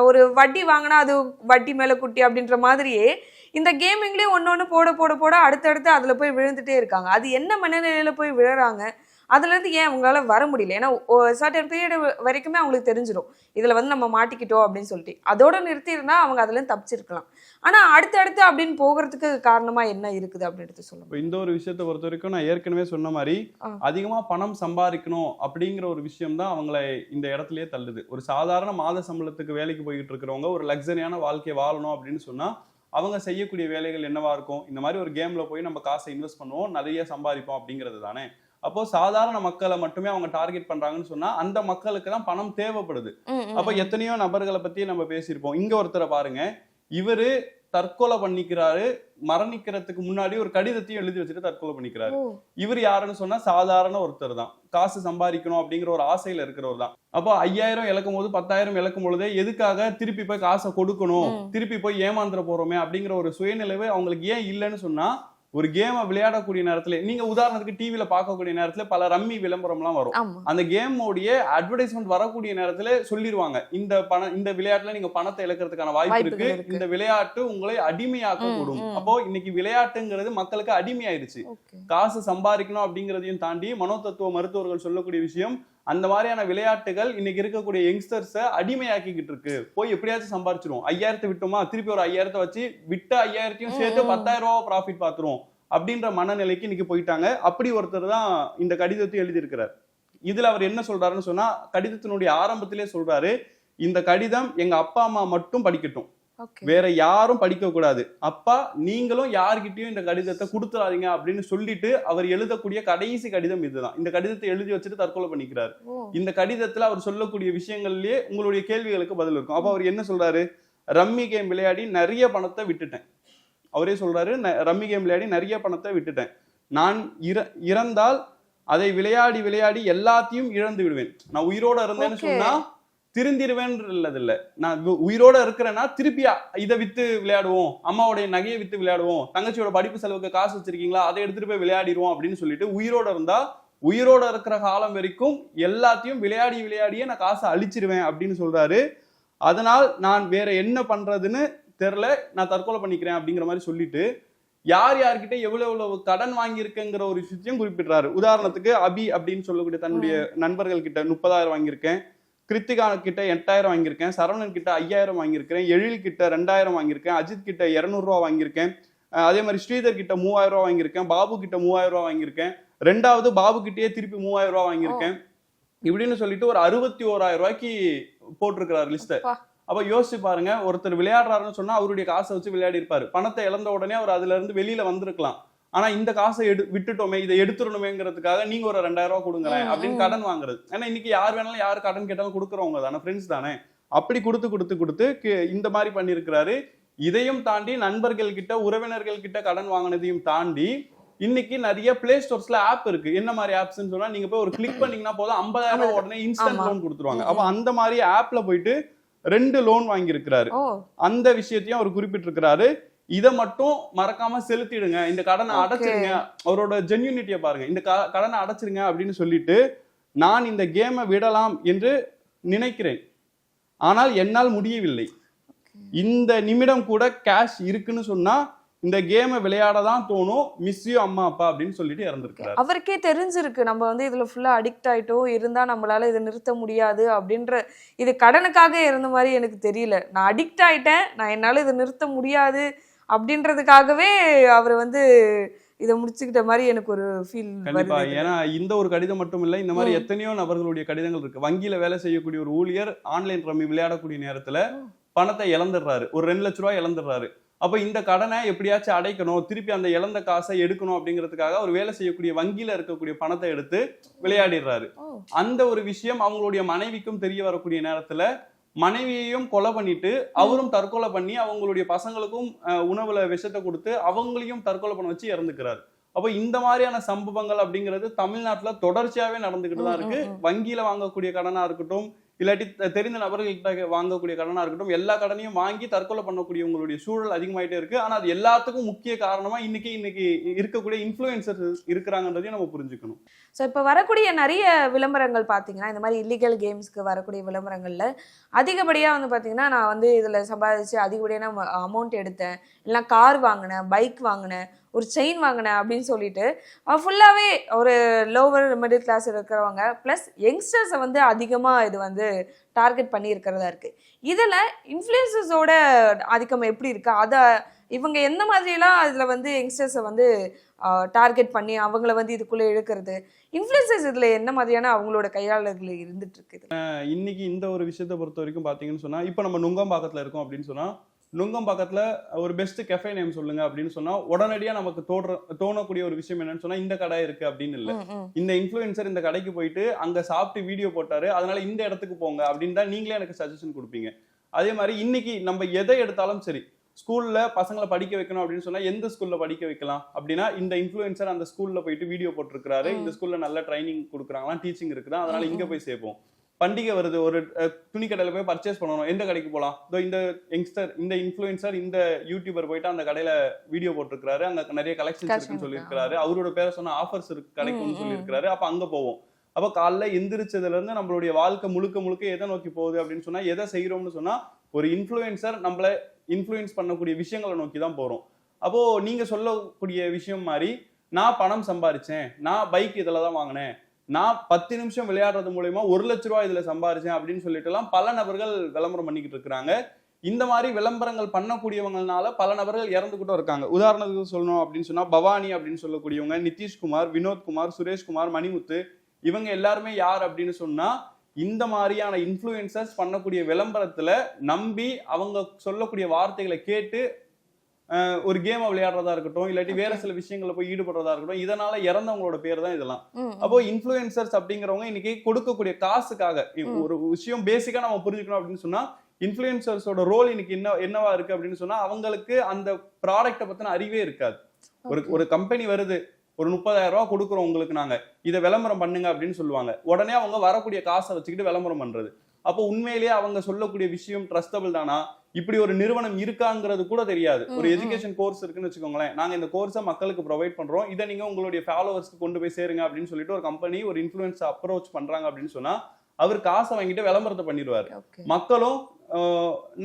ஒரு வட்டி வாங்கினா அது வட்டி மேல குட்டி அப்படின்ற மாதிரியே இந்த கேமிங்லேயே ஒன்று ஒன்று போட போட போட அடுத்தடுத்து அதில் போய் விழுந்துட்டே இருக்காங்க. அது என்ன மனநிலையில போய் விழுறாங்க? அதுலேருந்து ஏன் அவங்களால வர முடியல? ஏன்னா சர்டன் பீரியட் வரைக்குமே அவங்களுக்கு தெரிஞ்சிடும் இதில் வந்து நம்ம மாட்டிக்கிட்டோம் அப்படின்னு சொல்லிட்டு. அதோட நிறுத்தி இருந்தா அவங்க அதுலேருந்து தப்பிச்சிருக்கலாம். ஆனால் அடுத்தடுத்து அப்படின்னு போகிறதுக்கு காரணமா என்ன இருக்குது அப்படின்றது இப்போ இந்த ஒரு விஷயத்தை பொறுத்த வரைக்கும் நான் ஏற்கனவே சொன்ன மாதிரி ஆ. அதிகமா பணம் சம்பாதிக்கணும் அப்படிங்கிற ஒரு விஷயம் தான் அவங்களை இந்த இடத்துலயே தள்ளுது. ஒரு சாதாரண மாத சம்பளத்துக்கு வேலைக்கு போய்கிட்டு இருக்கிறவங்க ஒரு லக்ஸரியான வாழ்க்கையை வாழணும் அப்படின்னு சொன்னா அவங்க செய்யக்கூடிய வேலைகள் என்னவா இருக்கும்? இந்த மாதிரி ஒரு கேம்ல போய் நம்ம காசை இன்வெஸ்ட் பண்ணுவோம் நிறைய சம்பாதிப்போம் அப்படிங்கிறது தானே? அப்போ சாதாரண மக்களை மட்டுமே அவங்க டார்கெட் பண்றாங்கன்னு சொன்னா அந்த மக்களுக்கு தான் பணம் தேவைப்படுது. அப்ப எத்தனையோ நபர்களை பத்தி நம்ம பேசியிருப்போம். இங்க ஒருத்தரை பாருங்க. இவரு தற்கொலை பண்ணிக்கிறாரு மரணிக்கிறதுக்கு முன்னாடி ஒரு கடிதத்தையும் எழுதி வச்சுட்டு தற்கொலை பண்ணிக்கிறாரு. இவர் யாருன்னு சொன்னா சாதாரண ஒருத்தர் தான். காசு சம்பாதிக்கணும் அப்படிங்கிற ஒரு ஆசையில இருக்கிறவர் தான். அப்போ ஐயாயிரம் இழக்கும் போது பத்தாயிரம் இழக்கும் பொழுதே எதுக்காக திருப்பி போய் காசை கொடுக்கணும். திருப்பி போய் ஏமாந்துட போறோமே அப்படிங்கிற ஒரு சுயநிலைவு அவங்களுக்கு ஏன் இல்லைன்னு சொன்னா ஒரு கேமை விளையாடக்கூடிய நேரத்துல நீங்க உதாரணத்துக்கு டிவில பார்க்கக்கூடிய நேரத்துல பல ரம்மி விளம்பரம்லாம் வரும். அந்த கேமோடைய அட்வர்டைஸ்மெண்ட் வரக்கூடிய நேரத்துல சொல்லிருவாங்க. இந்த பணம் இந்த விளையாட்டுல நீங்க பணத்தை இழக்கிறதுக்கான வாய்ப்பு இருக்கு. இந்த விளையாட்டு உங்களை அடிமையாக்க கூடும். அப்போ இன்னைக்கு விளையாட்டுங்கிறது மக்களுக்கு அடிமையாயிருச்சு. காசு சம்பாதிக்கணும் அப்படிங்கறதையும் தாண்டி மனோதத்துவ மருத்துவர்கள் சொல்லக்கூடிய விஷயம் அந்த மாதிரியான விளையாட்டுகள் இன்னைக்கு இருக்கக்கூடிய யங்ஸ்டர்ஸை அடிமையாக்கிக்கிட்டு இருக்கு. போய் எப்படியாச்சும் சம்பாரிச்சிரும் ஐயாயிரத்தை விட்டோமா? திருப்பி ஒரு ஐயாயிரத்தை வச்சு விட்ட ஐயாயிரத்தையும் சேர்த்து. பத்தாயிரம் ரூபாய் ப்ராஃபிட் பாத்துருவோம் அப்படின்ற மனநிலைக்கு இன்னைக்கு போயிட்டாங்க. அப்படி ஒருத்தர் தான் இந்த கடிதத்தை எழுதியிருக்கிறார். இதுல அவர் என்ன சொல்றாருன்னு சொன்னா கடிதத்தினுடைய ஆரம்பத்திலே சொல்றாரு இந்த கடிதம் எங்க அப்பா அம்மா மட்டும் படிக்கட்டும். வேற யாரும் படிக்க கூடாது. அப்பா நீங்களும் யார்கிட்டயும் இந்த கடிதத்தை கொடுத்துறாதீங்க அப்படின்னு சொல்லிட்டு அவர் எழுதக்கூடிய கடைசி கடிதம் இதுதான். இந்த கடிதத்தை எழுதி வச்சுட்டு தற்கொலை பண்ணிக்கிறார். இந்த கடிதத்துல அவர் சொல்லக்கூடிய விஷயங்கள்லயே உங்களுடைய கேள்விகளுக்கு பதில் இருக்கும். அப்ப அவர் என்ன சொல்றாரு? ரம்மி கேம் விளையாடி நிறைய பணத்தை விட்டுட்டேன். அவரே சொல்றாரு "ந- ரம்மி கேம் விளையாடி நிறைய பணத்தை விட்டுட்டேன். நான் இற இறந்தால் அதை விளையாடி விளையாடி எல்லாத்தையும் இழந்து விடுவேன். நான் உயிரோட இருந்தேன்னு. சொன்னா திருந்திருவேன்றது இல்ல நான் உயிரோட இருக்கிறேன்னா திருப்பி அ- இதை வித்து விளையாடுவோம். அம்மாவுடைய நகையை வித்து விளையாடுவோம். தங்கச்சியோட படிப்பு செலவுக்கு காசு வச்சிருக்கீங்களா? அதை எடுத்துட்டு போய் விளையாடிடுவோம் அப்படின்னு சொல்லிட்டு உயிரோட இருந்தா உயிரோட இருக்கிற காலம் வரைக்கும் எல்லாத்தையும் விளையாடி விளையாடியே நான் காசை அழிச்சிருவேன் அப்படின்னு சொல்றாரு. அதனால் நான் வேற என்ன பண்றதுன்னு தெரில. நான் தற்கொலை பண்ணிக்கிறேன் அப்படிங்கிற மாதிரி சொல்லிட்டு யார் யார்கிட்ட எவ்வளவு எவ்வளவு கடன் வாங்கியிருக்கேங்கிற ஒரு விஷயத்தையும் குறிப்பிடுறாரு. உதாரணத்துக்கு அபி அப்படின்னு சொல்லக்கூடிய தன்னுடைய நண்பர்கள் கிட்ட முப்பதாயிரம் வாங்கியிருக்கேன். கிருத்திகா கிட்ட எட்டாயிரம் வாங்கியிருக்கேன் சரவணன் கிட்ட ஐயாயிரம் வாங்கியிருக்கேன் எழில் கிட்ட ரெண்டாயிரம் வாங்கியிருக்கேன் அஜித் கிட்ட இருநூறுவா வாங்கியிருக்கேன். அதே மாதிரி ஸ்ரீதர் கிட்ட மூவாயிரம் ரூபா வாங்கியிருக்கேன் பாபு கிட்ட மூவாயிரம் ரூபா வாங்கியிருக்கேன். ரெண்டாவது பாபு கிட்டயே திருப்பி மூவாயிரம் ரூபா வாங்கியிருக்கேன். இப்படின்னு சொல்லிட்டு ஒரு அறுபத்தி ஓராயிரம் ரூபாய்க்கு போட்டிருக்கிறார் லிஸ்ட் அப்பா. அப்ப யோசிச்சு பாருங்க ஒருத்தர் விளையாடுறாருன்னு சொன்னா அவருடைய காசை வச்சு விளையாடி இருப்பாரு பணத்தை இழந்த உடனே அவர் அதுல இருந்து வெளியில வந்திருக்கலாம். ஆனா இந்த காசை எடு விட்டுட்டோமே இதை எடுத்துடணுமேங்கிறதுக்காக நீங்க ஒரு ரெண்டாயிரம் ரூபாய் கொடுங்களேன் அப்படின்னு. கடன் வாங்குறது. ஏன்னா இன்னைக்கு யார் வேணாலும் யார் கடன் கேட்டாலும் கொடுக்குறவங்க தானே ஃப்ரெண்ட்ஸ் தானே. அப்படி கொடுத்து கொடுத்து கொடுத்து இந்த மாதிரி பண்ணியிருக்கிறாரு. இதையும் தாண்டி நண்பர்கள் கிட்ட உறவினர்கள் கிட்ட கடன் வாங்கினதையும் தாண்டி இன்னைக்கு நிறைய பிளே ஸ்டோர்ஸ்ல ஆப் இருக்கு. என்ன மாதிரி ஆப்ஸ்னு சொன்னா நீங்க போய் ஒரு கிளிக் பண்ணீங்கன்னா போதும் ஐம்பதாயிரம் உடனே இன்ஸ்டன்ட். லோன் கொடுத்துருவாங்க. அப்ப அந்த மாதிரி ஆப்ல போயிட்டு ரெண்டு லோன் வாங்கியிருக்கிறாரு. ஓ. அந்த விஷயத்தையும் அவர் குறிப்பிட்டிருக்கிறாரு. இதை மட்டும் மறக்காம செலுத்திடுங்க. இந்த கடனை. அடைச்சிருங்க. அவரோட ஜென்யூனிட்டியை பாருங்க. இந்த கடனை அடைச்சிருங்க அப்படின்னு சொல்லிட்டு நான் இந்த கேமை விடலாம் என்று நினைக்கிறேன். ஆனால் என்னால் முடியவில்லை. இந்த நிமிடம் கூட கேஷ் இருக்குன்னு சொன்னா இந்த கேமை விளையாட தான் தோணும். மிஸ் யூ அம்மா அப்பா அப்படின்னு சொல்லிட்டு இறந்துருக்கிறார். அவருக்கே தெரிஞ்சிருக்கு. நம்ம வந்து இதுல ஃபுல்லா அடிக்ட் ஆயிட்டோம் இருந்தா நம்மளால இதை நிறுத்த முடியாது அப்படின்ற இது கடனுக்காக இருந்த மாதிரி எனக்கு தெரியல. நான் அடிக்ட் ஆயிட்டேன். நான் என்னால இதை நிறுத்த முடியாது. அப்படின்றதுக்காகவே அவர் வந்து இதை முடிச்சுக்கிட்ட மாதிரி எனக்கு ஒரு ஃபீல் கண்டிப்பா. ஏன்னா இந்த ஒரு கடிதம் மட்டும் இல்ல இந்த மாதிரி. எத்தனையோ நபர்களுடைய கடிதங்கள் இருக்கு. வங்கியில வேலை செய்யக்கூடிய ஒரு ஊழியர் ஆன்லைன் ரம்மி விளையாடக்கூடிய நேரத்துல பணத்தை இழந்துடுறாரு. ஒரு ரெண்டு லட்ச ரூபாய் இழந்துடுறாரு. அப்ப இந்த கடனை எப்படியாச்சும் அடைக்கணும் திருப்பி அந்த இழந்த காசை எடுக்கணும் அப்படிங்கிறதுக்காக அவர் வேலை செய்யக்கூடிய வங்கியில இருக்கக்கூடிய பணத்தை எடுத்து விளையாடிடுறாரு. அந்த ஒரு விஷயம் அவங்களுடைய மனைவிக்கும் தெரிய வரக்கூடிய நேரத்துல மனைவியையும் கொலை பண்ணிட்டு அவரும் தற்கொலை பண்ணி அவங்களுடைய பசங்களுக்கும் அஹ், உணவுல விஷத்தை கொடுத்து அவங்களையும் தற்கொலை பண்ண வச்சு இறந்துக்கிறாரு அப்போ இந்த மாதிரியான சம்பவங்கள் அப்படிங்கிறது தமிழ்நாட்டுல தொடர்ச்சியாவே நடந்துகிட்டு தான் இருக்கு. வங்கியில வாங்கக்கூடிய கடனா இருக்கட்டும் இல்லாட்டி தெரிந்த நபர்கள்கிட்ட வாங்கக்கூடிய கடனாக இருக்கட்டும் எல்லா கடனையும் வாங்கி தற்கொலை பண்ணக்கூடியவங்களுடைய சூழல் அதிகமாயிட்டே இருக்கு. ஆனால் அது எல்லாத்துக்கும் முக்கிய காரணமாக இன்னைக்கு இன்னைக்கு இருக்கக்கூடிய இன்ஃப்ளூயன்சர்ஸ் இருக்கிறாங்கன்றதையும் நம்ம புரிஞ்சுக்கணும். ஸோ இப்போ வரக்கூடிய நிறைய விளம்பரங்கள் பார்த்தீங்கன்னா இந்த மாதிரி இல்லீகல் கேம்ஸ்க்கு வரக்கூடிய விளம்பரங்களில் அதிகப்படியாக வந்து பார்த்தீங்கன்னா நான் வந்து இதில் சம்பாதிச்சு அதிகப்படியான அமௌண்ட் எடுத்தேன். இல்லை கார் வாங்கினேன் பைக் வாங்கினேன். ஒரு செயின் வாங்கினேன் அப்படின்னு சொல்லிட்டு ஃபுல்லாகவே ஒரு லோவர் மிடில் கிளாஸ் இருக்கிறவங்க ப்ளஸ் யங்ஸ்டர்ஸை வந்து அதிகமாக இது வந்து டார்கெட் பண்ணி இருக்கிறதா இருக்குது இதில் இன்ஃப்ளூயன்சஸோட ஆதிக்கம் எப்படி இருக்கு? அதை இவங்க எந்த மாதிரிலாம் அதில் வந்து யங்ஸ்டர்ஸை வந்து டார்கெட் பண்ணி அவங்கள வந்து இதுக்குள்ளே இழுக்கிறது? இன்ஃப்ளூயன்சஸ் இதில் என்ன மாதிரியான அவங்களோட கையாளர்கள் இருந்துட்டு இருக்குது? இன்னைக்கு இந்த ஒரு விஷயத்தை பொறுத்த வரைக்கும் பார்த்தீங்கன்னு சொன்னா இப்போ நம்ம நுங்கம்பாக்கத்தில் இருக்கோம் அப்படின்னு சொன்னா நுங்கம்பாக்கத்துல ஒரு பெஸ்ட் கெஃபே நேம் சொல்லுங்க அப்படின்னு சொன்னா உடனடியா நமக்கு தோன்ற தோணக்கூடிய ஒரு விஷயம் என்னன்னு சொன்னா இந்த கடை இருக்கு அப்படின்னு இல்ல. இந்த இன்ஃப்ளூயன்சர் இந்த கடைக்கு போயிட்டு அங்க சாப்பிட்டு வீடியோ போட்டாரு அதனால இந்த இடத்துக்கு போங்க அப்படின்னு தான் நீங்களே எனக்கு சஜஷன் கொடுப்பீங்க அதே மாதிரி இன்னைக்கு நம்ம எதை எடுத்தாலும் சரி ஸ்கூல்ல பசங்களை படிக்க வைக்கணும் அப்படின்னு சொன்னா எந்த ஸ்கூல்ல படிக்க வைக்கலாம் அப்படின்னா இந்த இன்ஃப்ளூயன்சர் அந்த ஸ்கூல்ல போயிட்டு வீடியோ போட்டிருக்காரு ம். இந்த ஸ்கூல்ல நல்ல ட்ரைனிங் கொடுக்குறாங்களா டீச்சிங் இருக்குதா அதனால இங்க. போய் சேர்ப்போம் பண்டிகை வருது ஒரு துணி கடையில போய் பர்ச்சேஸ் பண்ணணும். எந்த கடைக்கு போலாம்? இதோ இந்த யங்ஸ்டர் இந்த இன்ஃப்ளூயன்சர் இந்த யூடியூபர் போயிட்டு அந்த கடையில வீடியோ போட்டிருக்காரு அங்க நிறைய கலெக்ஷன்ஸ் இருக்குன்னு இருக்கு. சொல்லியிருக்காரு அவரோட பேரை சொன்ன ஆஃபர்ஸ் இருக்கு கிடைக்கும்னு ம். சொல்லியிருக்காரு அப்ப அங்க போவோம். அப்ப காலைல எந்திரிச்சதுல இருந்து நம்மளுடைய வாழ்க்கை முழுக்க முழுக்க எதை நோக்கி போகுது அப்படின்னு சொன்னா எதை செய்யறோம்னு சொன்னா ஒரு இன்ஃப்ளூயன்சர் நம்மள இன்ஃப்ளூயன்ஸ் பண்ணக்கூடிய விஷயங்களை நோக்கி தான் போறோம். அப்போ நீங்க சொல்லக்கூடிய விஷயம் மாதிரி நான் பணம் சம்பாரிச்சேன் நான் பைக் இதுல தான் வாங்கினேன் நான் பத்து நிமிஷம் விளையாடுறது மூலயமா ஒரு லட்ச ரூபாய் இதுல சம்பாரிச்சேன் அப்படின்னு சொல்லிட்டு எல்லாம் பல நபர்கள் விளம்பரம் பண்ணிக்கிட்டு இருக்கிறாங்க. இந்த மாதிரி விளம்பரங்கள் பண்ணக்கூடியவங்கனால பல நபர்கள் இறந்துகிட்டும் இருக்காங்க. உதாரணத்துக்கு சொல்லணும் அப்படின்னு சொன்னா பவானி அப்படின்னு சொல்லக்கூடியவங்க நிதிஷ்குமார் வினோத்குமார் சுரேஷ்குமார் மணிமுத்து இவங்க எல்லாருமே யார் அப்படின்னு சொன்னா இந்த மாதிரியான இன்ஃப்ளூயன்சர்ஸ் பண்ணக்கூடிய விளம்பரத்துல நம்பி அவங்க சொல்லக்கூடிய வார்த்தைகளை கேட்டு ஒரு கேமை விளையாடுறதா இருக்கட்டும் இல்லாட்டி வேற சில விஷயங்கள்ல போய் ஈடுபடுறதா இருக்கட்டும் இதனால இறந்தவங்களோட பேர் தான் இதெல்லாம். அப்போ இன்ஃப்ளூயன்சர்ஸ் அப்படிங்கிறவங்க இன்னைக்கு கொடுக்கக்கூடிய காசுக்காக. ஒரு விஷயம் பேசிக்கா நம்ம புரிஞ்சுக்கணும் அப்படின்னு சொன்னா இன்ஃப்ளூயன்சர்ஸோட ரோல் இன்னைக்கு என்ன என்னவா இருக்கு அப்படின்னு சொன்னா அவங்களுக்கு அந்த ப்ராடக்ட்டை பத்தின அறிவே இருக்காது. ஒரு. ஒரு கம்பெனி வருது ஒரு முப்பதாயிரம் ரூபாய் கொடுக்குறோம் உங்களுக்கு நாங்க இதை விளம்பரம் பண்ணுங்க அப்படின்னு சொல்லுவாங்க. உடனே அவங்க வரக்கூடிய காசை வச்சுக்கிட்டு விளம்பரம் பண்றது. அப்போ உண்மையிலேயே அவங்க சொல்லக்கூடிய விஷயம் ட்ரஸ்டபிள் தானா? இப்படி ஒரு நிறுவனம் இருக்காங்கிறது கூட தெரியாது ஒரு. எஜுகேஷன் கோர்ஸ் இருக்குன்னு வச்சுக்கோங்களேன் நாங்க இந்த கோர்ஸை மக்களுக்கு ப்ரொவைட் பண்றோம் இதை நீங்க உங்களுடைய ஃபாலோவர்ஸ்க்கு கொண்டு போய் சேருங்க அப்படின்னு சொல்லிட்டு ஒரு கம்பெனி ஒரு இன்ஃபுளுன்ஸ் அப்ரோச் பண்றாங்க அப்படின்னு சொன்னா அவர் காசை வாங்கிட்டு விளம்பரத்தை பண்ணிடுவாரு. மக்களும்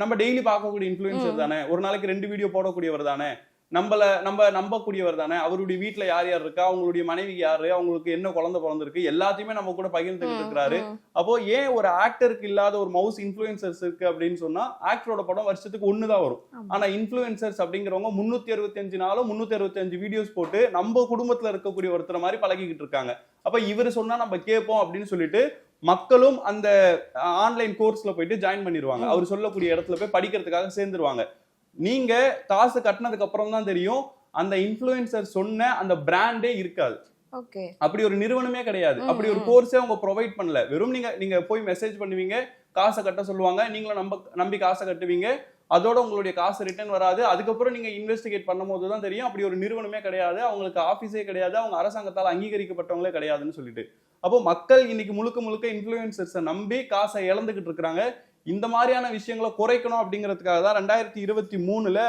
நம்ம டெய்லி பார்க்கக்கூடிய இன்ஃபுளுன்சர். தானே ஒரு நாளைக்கு ரெண்டு வீடியோ போடக்கூடியவர் தானே நம்மள நம்ம நம்பக்கூடியவர் தானே. அவருடைய வீட்ல யார் யார் இருக்கா? அவங்களுடைய மனைவி யாரு? அவங்களுக்கு என்ன குழந்தை பிறந்திருக்கு எல்லாத்தையுமே நம்ம கூட பகிர்ந்துகிட்டு ம், இருக்கிறாரு. அப்போ ஏன் ஒரு ஆக்டருக்கு இல்லாத ஒரு மவுஸ் இன்ஃபுளுசர்ஸ் இருக்கு அப்படின்னு சொன்னா ஆக்டரோட படம் வருஷத்துக்கு ஒண்ணுதான் வரும். ஆனா இன்ஃபுளுசர்ஸ் அப்படிங்கிறவங்க முன்னூத்தி அறுபத்தஞ்சு நாளும் முன்னூத்தி அறுபத்தஞ்சு வீடியோஸ் போட்டு நம்ம குடும்பத்துல இருக்கக்கூடிய ஒருத்தர் மாதிரி பழகிக்கிட்டு இருக்காங்க. அப்ப இவர் சொன்னா நம்ம கேட்போம் அப்படின்னு சொல்லிட்டு மக்களும் அந்த ஆன்லைன் கோர்ஸ்ல போயிட்டு ஜாயின் பண்ணிடுவாங்க. அவர் சொல்லக்கூடிய இடத்துல போய் படிக்கிறதுக்காக சேர்ந்துருவாங்க. நீங்க காசு கட்டினதுக்கு அப்புறம் தான் தெரியும். அந்த இன்ஃபுளுசர் சொன்ன அந்த பிராண்டே இருக்காது. அப்படி ஒரு நிறுவனமே கிடையாது. அப்படி ஒரு. கோர்ஸே அவங்க ப்ரொவைட் பண்ணல. வெறும் நீங்க நீங்க போய் மெசேஜ் பண்ணுவீங்க காசை கட்ட சொல்லுவாங்க நீங்களும் நம்ப நம்பி காசை கட்டுவீங்க. அதோட உங்களுடைய காசு ரிட்டர்ன் வராது. அதுக்கப்புறம் நீங்க இன்வெஸ்டிகேட் பண்ணும்போது தான் தெரியும். அப்படி ஒரு நிறுவனமே கிடையாது. அவங்களுக்கு ஆபீஸே கிடையாது. அவங்க அரசாங்கத்தால் அங்கீகரிக்கப்பட்டவங்களே கிடையாதுன்னு சொல்லிட்டு. அப்போ மக்கள் இன்னைக்கு முழுக்க முழுக்க இன்ஃபுளுசர்ஸை நம்பி காசை இழந்துகிட்டு இருக்கிறாங்க. இந்த மாதிரியான விஷயங்களை குறைக்கணும் அப்படிங்கிறதுக்காக தான் ரெண்டாயிரத்தி இருபத்தி மூணுல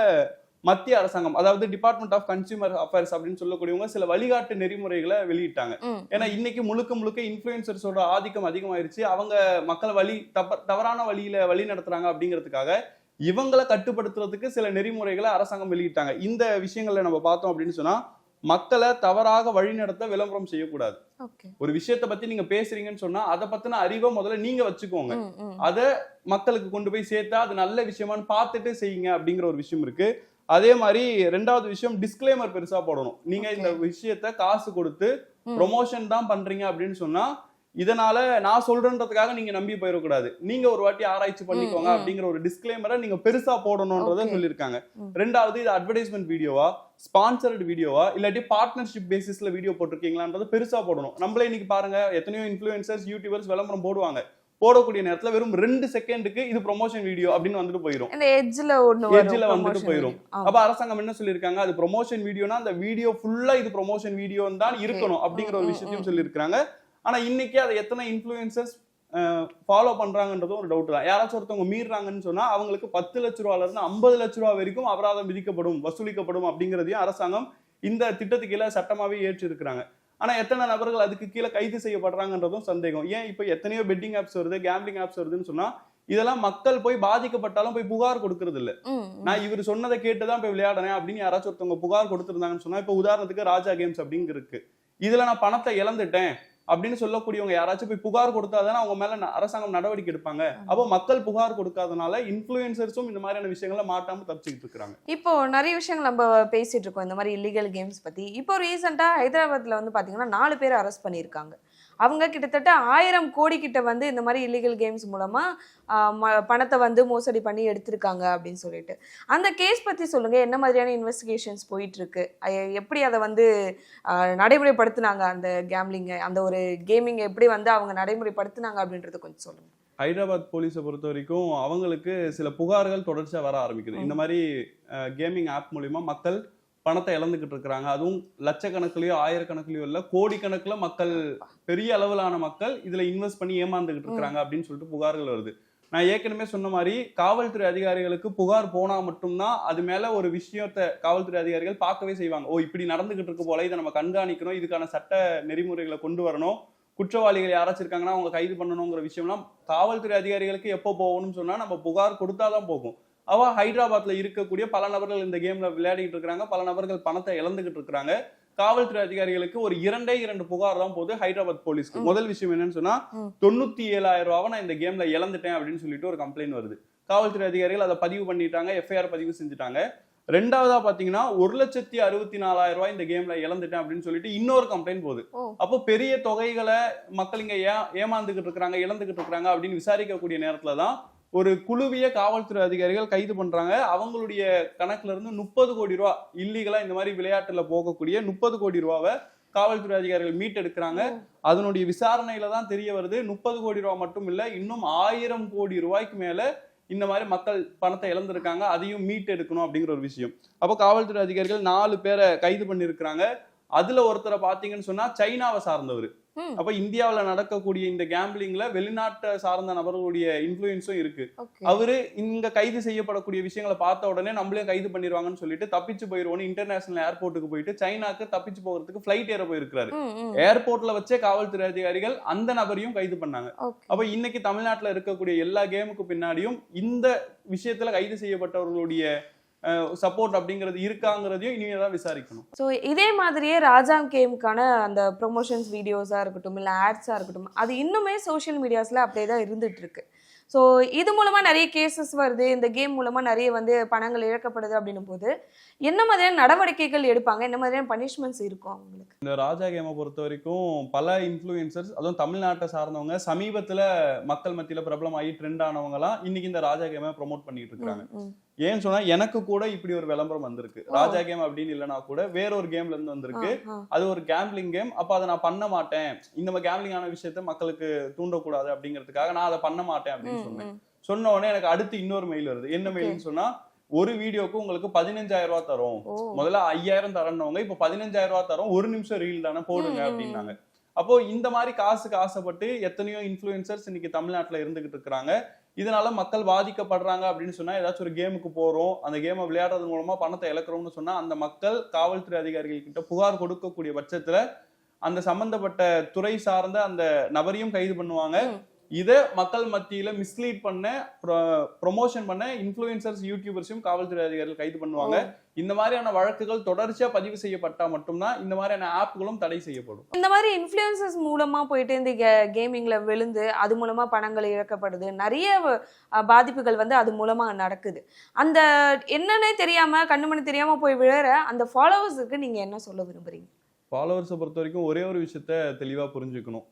மத்திய அரசாங்கம் அதாவது டிபார்ட்மெண்ட் ஆஃப் கன்சியூமர் அஃபேர்ஸ் அப்படின்னு சொல்லக்கூடியவங்க சில வழிகாட்டு நெறிமுறைகளை வெளியிட்டாங்க. ஏன்னா இன்னைக்கு முழுக்க முழுக்க இன்ஃபுளுசர்ஸோட ஆதிக்கம் அதிகமாயிருச்சு. அவங்க மக்களை வழி தப்ப தவறான வழியில வழி நடத்துறாங்க அப்படிங்கிறதுக்காக இவங்களை கட்டுப்படுத்துறதுக்கு சில நெறிமுறைகளை அரசாங்கம் வெளியிட்டாங்க. இந்த விஷயங்களை நம்ம பார்த்தோம் அப்படின்னு சொன்னா மக்களை தவறாக வழிநடத்த விளம்பரம் செய்யக்கூடாது. ஒரு விஷயத்தை பத்தி நீங்க பேசுறீங்கன்னு சொன்னா அதை பத்தின அறிவை முதல்ல நீங்க வச்சுக்கோங்க. அதை மக்களுக்கு கொண்டு போய் சேர்த்தா அது நல்ல விஷயமான்னு பார்த்துட்டு செய்யுங்க அப்படிங்கிற ஒரு விஷயம் இருக்கு அதே மாதிரி ரெண்டாவது விஷயம் டிஸ்க்ளைமர் பெருசா போடணும் நீங்க இந்த. விஷயத்த காசு கொடுத்து. ப்ரொமோஷன் தான் பண்றீங்க அப்படின்னு சொன்னா இதனால நான் சொல்றேன்றதுக்காக நீங்க நம்பி போயிடக்கூடாது நீங்க ஒரு வாட்டி ஆராய்ச்சி பண்ணிக்கோங்க. அப்படிங்கிற ஒரு டிஸ்க்ளைமரை நீங்க பெருசா போடணும்ன்றத. சொல்லியிருக்காங்க. ரெண்டாவது இது அட்வர்டைஸ்மெண்ட் வீடியோவா ஸ்பான்சர்டு வீடியோவா இல்லாட்டி பார்ட்னர்ஷிப் பேசிஸ்ல வீடியோ போட்டிருக்கீங்களான்றத பெருசா போடணும் நம்மளே இன்னைக்கு பாருங்க எத்தனையோ இன்ஃபுளுசர்ஸ் யூடியூபர்ஸ் விளம்பரம் போடுவாங்க போடக்கூடிய நேரத்துல வெறும் ரெண்டு செகண்டுக்கு இது ப்ரொமோஷன் வீடியோ அப்படின்னு வந்துட்டு போயிடும் எட்ஜ்ல வந்துட்டு. ஆமா. அப்ப அரசாங்கம் என்ன சொல்லியிருக்காங்க அது ப்ரொமோஷன் வீடியோனா அந்த வீடியோ ஃபுல்லா இது ப்ரொமோஷன் வீடியோ தான். இருக்கணும் அப்படிங்கிற ஒரு விஷயத்தையும். சொல்லியிருக்காங்க ஆனா இன்னைக்கு அதை எத்தனை இன்ஃபுளுசர்ஸ் ஃபாலோ பண்றாங்கன்றதும் ஒரு டவுட் தான். யாராச்சும் ஒருத்தவங்க மீறாங்கன்னு சொன்னா அவங்களுக்கு பத்து லட்ச ரூபால இருந்து ஐம்பது லட்ச ரூபா வரைக்கும் அபராதம் விதிக்கப்படும் வசூலிக்கப்படும் அப்படிங்கிறதையும் அரசாங்கம் இந்த திட்டத்துக்கு கீழே சட்டமாவே ஏற்றி இருக்கிறாங்க ஆனா எத்தனை நபர்கள் அதுக்கு கீழே கைது செய்யப்படுறாங்கன்றதும் சந்தேகம். ஏன் இப்போ எத்தனையோ பெட்டிங் ஆப்ஸ் வருது கேம்பிளிங் ஆப்ஸ் வருதுன்னு சொன்னா இதெல்லாம் மக்கள் போய் பாதிக்கப்பட்டாலும் போய் புகார் கொடுக்கறது இல்ல. நான் இவர் சொன்னதை கேட்டு தான் போய் விளையாடுறேன் அப்படின்னு யாராச்சும் ஒருத்தவங்க புகார் கொடுத்துருந்தாங்கன்னு சொன்னா இப்போ உதாரணத்துக்கு ராஜா கேம்ஸ் அப்படிங்க இருக்கு. இதுல நான் பணத்தை இழந்துட்டேன். அப்படின்னு சொல்லக்கூடியவங்க யாராச்சும் போய் புகார் கொடுத்தாதானே அவங்க மேல அரசாங்கம் நடவடிக்கை எடுப்பாங்க. அப்போ மக்கள் புகார் கொடுக்காதனால இன்ஃபுளுசர்ஸும் இந்த மாதிரியான விஷயங்களை மாட்டாம தப்பிச்சுக்கிட்டு இருக்காங்க இப்போ நிறைய விஷயங்கள் நம்ம பேசிட்டு இருக்கோம். இந்த மாதிரி இல்லீகல் கேம்ஸ் பத்தி. இப்போ ரீசெண்டா ஹைதராபாத்ல வந்து பாத்தீங்கன்னா நாலு பேர் அரெஸ்ட் பண்ணியிருக்காங்க. அவங்க கிட்டத்தட்ட ஆயிரம் கோடி கிட்ட வந்து இந்த மாதிரி இல்லீகல் கேம்ஸ் மூலமா ஆஹ், ம- பணத்தை வந்து மோசடி பண்ணி எடுத்திருக்காங்க அப்படின்னு சொல்லிட்டு. அந்த கேஸ் பத்தி சொல்லுங்க. என்ன மாதிரியான இன்வெஸ்டிகேஷன்ஸ் போயிட்டு இருக்கு அஹ், எப்படி அதை வந்து நடைமுறைப்படுத்துனாங்க அந்த கேம்லிங்கை அந்த ஒரு கேமிங் எப்படி வந்து அவங்க நடைமுறைப்படுத்துனாங்க அப்படின்றத கொஞ்சம் சொல்லுங்க. ஹைதராபாத் போலீஸை பொறுத்த வரைக்கும் அவங்களுக்கு சில புகார்கள் தொடர்ச்சியா வர ஆரம்பிக்குது. இந்த மாதிரி கேமிங் ஆப் மூலியமா மக்கள் பணத்தை இழந்துகிட்டு இருக்கிறாங்க அதுவும் லட்சக்கணக்கிலயோ ஆயிரக்கணக்கிலயோ இல்ல கோடிக்கணக்குல மக்கள் பெரிய அளவிலான மக்கள் இதுல இன்வெஸ்ட் பண்ணி ஏமாந்துகிட்டு இருக்கிறாங்க அப்படின்னு சொல்லிட்டு புகார்கள் வருது. நான் ஏற்கனவே சொன்ன மாதிரி காவல்துறை அதிகாரிகளுக்கு புகார் போனா மட்டும்தான் அது மேல ஒரு விஷயத்த காவல்துறை அதிகாரிகள் பார்க்கவே செய்வாங்க. ஓ இப்படி நடந்துகிட்டு இருக்கு போல இதை நம்ம கண்காணிக்கணும் இதுக்கான சட்ட நெறிமுறைகளை கொண்டு வரணும். குற்றவாளிகள் யாராச்சும் இருக்காங்கன்னா அவங்க கைது பண்ணணுங்கிற விஷயம்லாம் காவல்துறை அதிகாரிகளுக்கு எப்போ போகணும்னு சொன்னா நம்ம புகார் கொடுத்தாதான் போகும். அவ ஹைதராபாத்ல இருக்கக்கூடிய பல நபர்கள் இந்த கேம்ல விளையாடிட்டு இருக்காங்க பல நபர்கள் பணத்தை இழந்துகிட்டு இருக்காங்க காவல்துறை அதிகாரிகளுக்கு ஒரு இரண்டே இரண்டு புகார் தான் போகுது ஹைதராபாத் போலீஸ்க்கு. முதல் விஷயம் என்னன்னு சொன்னா. தொண்ணூத்தி ஏழாயிரம் ரூபாவை நான் இந்த கேம்ல இழந்துட்டேன் அப்படின்னு சொல்லிட்டு ஒரு கம்ப்ளைண்ட் வருது காவல்துறை அதிகாரிகள் அதை பதிவு பண்ணிட்டாங்க எஃப்ஐஆர் பதிவு செஞ்சுட்டாங்க ரெண்டாவதா பாத்தீங்கன்னா ஒரு லட்சத்தி அறுபத்தி நாலாயிரம் ரூபாய் இந்த கேம்ல இழந்துட்டேன் அப்படின்னு சொல்லிட்டு இன்னொரு கம்ப்ளைண்ட் போகுது. அப்போ பெரிய தொகைகளை மக்கள் இங்க ஏ ஏமாந்துகிட்டு இருக்காங்க இழந்துகிட்டு இருக்காங்க அப்படின்னு விசாரிக்கக்கூடிய நேரத்துல தான் ஒரு குழுவிய காவல்துறை அதிகாரிகள் கைது பண்றாங்க. அவங்களுடைய கணக்குல இருந்து முப்பது கோடி ரூபா இல்லீகலா இந்த மாதிரி விளையாட்டுல போகக்கூடிய முப்பது கோடி ரூபாவை காவல்துறை அதிகாரிகள் மீட்டெடுக்கிறாங்க. அதனுடைய விசாரணையில தான் தெரிய வருது. முப்பது கோடி ரூபாய் மட்டும் இல்ல இன்னும் ஆயிரம் கோடி ரூபாய்க்கு மேல இந்த மாதிரி மக்கள் பணத்தை இழந்திருக்காங்க. அதையும் மீட்டெடுக்கணும் அப்படிங்கிற ஒரு விஷயம். அப்போ காவல்துறை அதிகாரிகள் நாலு பேரை கைது பண்ணியிருக்கிறாங்க. அதுல ஒருத்தரை பாத்தீங்கன்னு சொன்னா சைனாவை சார்ந்தவர். அப்ப இந்தியாவுல நடக்கக்கூடிய இந்த கேம்பிளிங்ல வெளிநாட்டை சார்ந்த நபர்களுடைய இன்ஃபுளுன்ஸும் இருக்கு. அவரு இங்க கைது செய்யப்படக்கூடிய விஷயங்களை பார்த்த உடனே நம்மளே கைது பண்ணிடுவாங்கன்னு சொல்லிட்டு தப்பிச்சு போயிருவோம் இன்டர்நேஷனல் ஏர்போர்ட்டுக்கு போயிட்டு சைனாக்கு தப்பிச்சு போகிறதுக்கு ஃபிளைட் ஏற போயிருக்காரு ஏர்போர்ட்ல வச்சே காவல்துறை அதிகாரிகள் அந்த நபரையும் கைது பண்ணாங்க. அப்ப இன்னைக்கு தமிழ்நாட்டுல இருக்கக்கூடிய எல்லா கேமுக்கு பின்னாடியும் இந்த விஷயத்துல கைது செய்யப்பட்டவர்களுடைய சப்போர்ட் அப்படிங்கிறது இருக்காங்கிறதையும் இனிமே தான் விசாரிக்கணும். ஸோ இதே மாதிரியே ராஜாங் கேமுக்கான அந்த ப்ரொமோஷன்ஸ் வீடியோஸாக இருக்கட்டும் இல்லை ஆட்ஸாக இருக்கட்டும் அது இன்னுமே சோஷியல் மீடியாஸில் அப்படியே தான் இருந்துட்டு இருக்கு ஸோ இது மூலமாக நிறைய கேசஸ் வருது இந்த கேம் மூலமாக நிறைய வந்து பணங்கள் இழக்கப்படுது அப்படின்னும் போது என்ன மாதிரியான நடவடிக்கைகள் எடுப்பாங்க? என்ன மாதிரியான பனிஷ்மெண்ட்ஸ் இருக்கும் அவங்களுக்கு? இந்த ராஜா கேமை பொறுத்த வரைக்கும் பல இன்ஃப்ளூயன்சர்ஸ் அதுவும் தமிழ்நாட்டை சார்ந்தவங்க சமீபத்துல மக்கள் மத்தியில பிரபலமாகி ட்ரெண்ட் ஆனவங்கலாம் இன்னைக்கு இந்த ராஜா கேமை ப்ரோமோட் பண்ணிட்டு இருக்காங்க. ஏன்னு சொன்னா எனக்கு கூட இப்படி ஒரு விளம்பரம் வந்திருக்கு. ராஜா கேம் அப்படின்னு இல்லைனா கூட வேற ஒரு கேம்ல இருந்து வந்திருக்கு. அது ஒரு கேம்பிளிங் கேம் அப்ப அதை நான் பண்ண மாட்டேன். இந்த மாதிரி கேம்பிளிங் ஆன விஷயத்த மக்களுக்கு தூண்டக்கூடாது அப்படிங்கிறதுக்காக நான் அதை பண்ண மாட்டேன் அப்படின்னு சொன்னேன். சொன்ன உடனே எனக்கு அடுத்து இன்னொரு மெயில் வருது. என்ன. மெயில்னு சொன்னா ஒரு வீடியோக்கு உங்களுக்கு பதினஞ்சாயிரம் ரூபாய் தரும். முதல்ல ஐயாயிரம் தரணுவங்க இப்ப பதினஞ்சாயிரம் ரூபாய் தரோம். ஒரு நிமிஷம் ரீல் தானே போடுங்க அப்படின்னாங்க. அப்போ இந்த மாதிரி காசுக்கு ஆசைப்பட்டு எத்தனையோ இன்ஃப்ளூயன்சர்ஸ் இன்னைக்கு தமிழ்நாட்டுல இருந்துகிட்டு இருக்கிறாங்க. இதனால மக்கள் பாதிக்கப்படுறாங்க அப்படின்னு சொன்னா ஏதாச்சும் ஒரு கேமுக்கு போறோம் அந்த கேமை விளையாடுறது மூலமா பணத்தை இழக்கிறோம்னு சொன்னா அந்த மக்கள் காவல்துறை அதிகாரிகள் கிட்ட புகார் கொடுக்கக்கூடிய பட்சத்துல அந்த சம்பந்தப்பட்ட துறை சார்ந்த அந்த நபரையும் கைது பண்ணுவாங்க. இதை மக்கள் மத்தியில மிஸ்லீட் பண்ண ப்ரொமோஷன் பண்ண இன்ஃப்ளூயன்சர்ஸ் யூடியூபர்ஸையும் காவல்துறை அதிகாரிகள் கைது பண்ணுவாங்க. இந்த மாதிரியான வழக்குகள் தொடர்ச்சியா பதிவு செய்யப்பட்டா மட்டும்தான் இந்த மாதிரியான ஆப்களும் தடை செய்யப்படும். இந்த மாதிரி இன்ஃப்ளூயன்சஸ் மூலமா போயிட்டு இந்த கேமிங்ல விழுந்து அது மூலமா பணங்கள் இழக்கப்படுது. நிறைய பாதிப்புகள் வந்து அது மூலமா நடக்குது. அந்த என்னன்னே தெரியாம கண்ணுமணி தெரியாம போய் விழற அந்த ஃபாலோவர்ஸுக்கு நீங்க என்ன சொல்ல விரும்புறீங்க? ஃபாலோவர்ஸை பொறுத்த வரைக்கும் ஒரே ஒரு விஷயத்த தெளிவா புரிஞ்சுக்கணும்.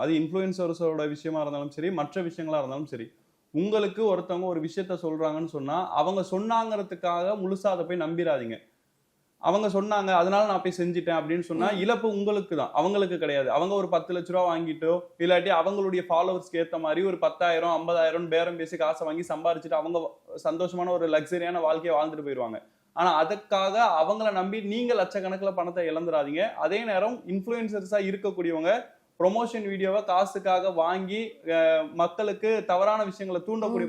அது இன்ஃப்ளூயன்சர்ஸோட விஷயமா இருந்தாலும் சரி மற்ற விஷயங்களா இருந்தாலும் சரி உங்களுக்கு ஒருத்தவங்க ஒரு விஷயத்த சொல்றாங்கன்னு சொன்னா அவங்க சொன்னாங்கிறதுக்காக முழுசா அதை போய் நம்பிராதீங்க அவங்க சொன்னாங்க அதனால நான் போய் செஞ்சுட்டேன் அப்படின்னு சொன்னா இழப்பு உங்களுக்கு தான். அவங்களுக்கு கிடையாது. அவங்க ஒரு பத்து லட்ச ரூபா வாங்கிட்டோ இல்லாட்டி அவங்களுடைய ஃபாலோவர்ஸ்க்கு ஏத்த மாதிரி ஒரு பத்தாயிரம் ஐம்பதாயிரம் பேரம் பேசி காசை வாங்கி சம்பாரிச்சுட்டு அவங்க சந்தோஷமான ஒரு லக்ஸரியான வாழ்க்கையை வாழ்ந்துட்டு போயிடுவாங்க ஆனா அதுக்காக அவங்கள நம்பி நீங்க லட்சக்கணக்குல பணத்தை இழந்துடாதீங்க அதே நேரம் இன்ஃப்ளூயன்சர்ஸா இருக்கக்கூடியவங்க ப்ரொமோஷன் வீடியோவை காசுக்காக வாங்கி மக்களுக்கு தவறான விஷயங்களை தூண்டக்கூடிய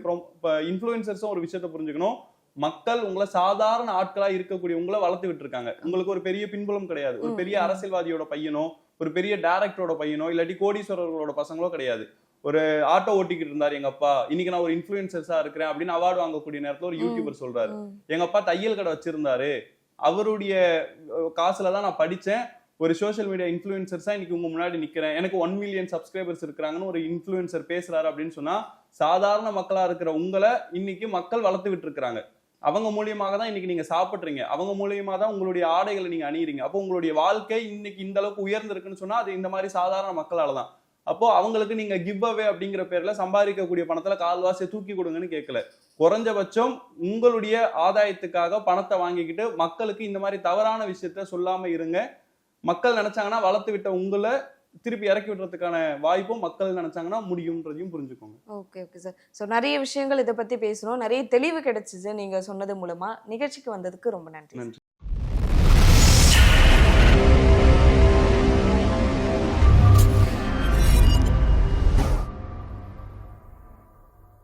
இன்ஃப்ளூயன்சர்ஸும் ஒரு விஷயத்தை புரிஞ்சுக்கணும். மக்கள் உங்களை சாதாரண ஆட்களா இருக்கக்கூடிய உங்களை வளர்த்து விட்டுருக்காங்க. உங்களுக்கு ஒரு பெரிய பின்புலம் கிடையாது. ஒரு பெரிய. அரசியல்வாதியோட பையனோ ஒரு பெரிய டைரக்டரோட பையனோ இல்லாட்டி கோடீஸ்வரர்களோட பசங்களோ கிடையாது. ஒரு ஆட்டோ ஓட்டிக்கிட்டு இருந்தாரு எங்க அப்பா. இன்னைக்கு நான் ஒரு இன்ஃப்ளூயன்சர்ஸா இருக்கிறேன் அப்படின்னு அவார்டு வாங்கக்கூடிய நேரத்துல ஒரு. யூடியூபர் சொல்றாரு. எங்க அப்பா தையல் கடை வச்சிருந்தாரு. அவருடைய காசுல தான் நான் படிச்சேன். ஒரு சோஷியல் மீடியா இன்ஃப்ளூயன்சர்ஸா இன்னைக்கு உங்க முன்னாடி நிக்கிறேன். எனக்கு ஒன் மில்லியன் சப்ஸ்கிரைபர்ஸ் இருக்கிறாங்கன்னு ஒரு இன்ஃப்ளூயன்சர் பேசுறாரு அப்படின்னு சொன்னா சாதாரண மக்களா இருக்கிற உங்களை இன்னைக்கு மக்கள் வளர்த்து விட்டு இருக்காங்க அவங்க மூலியமாக தான் இன்னைக்கு நீங்க சாப்பிடுறீங்க. அவங்க மூலியமா தான் உங்களுடைய ஆடைகளை நீங்க அணியிறீங்க. அப்போ உங்களுடைய வாழ்க்கை இன்னைக்கு இந்த அளவுக்கு உயர்ந்திருக்குன்னு சொன்னா அது இந்த மாதிரி சாதாரண மக்களால தான். அப்போ அவங்களுக்கு நீங்க கிவ் அவே அப்படிங்கிற பேர்ல சம்பாதிக்கக்கூடிய பணத்துல கால்வாசியை தூக்கி கொடுங்கன்னு கேட்கல. குறைஞ்சபட்சம் உங்களுடைய ஆதாயத்துக்காக பணத்தை வாங்கிக்கிட்டு மக்களுக்கு இந்த மாதிரி தவறான விஷயத்த சொல்லாம இருங்க. மக்கள் நினைச்சாங்கன்னா வளர்த்து விட்ட உங்களை திருப்பி இறக்கி விடுறதுக்கான வாய்ப்பும் மக்கள் நினைச்சாங்கன்னா முடியும்ன்றதையும் புரிஞ்சுக்கோங்க. ஓகே ஓகே சார் ஸோ நிறைய விஷயங்கள் இதை பத்தி பேசணும் நிறைய தெளிவு கிடைச்சிச்சு நீங்க சொன்னது மூலமா. நிகழ்ச்சிக்கு வந்ததுக்கு ரொம்ப நன்றி நன்றி.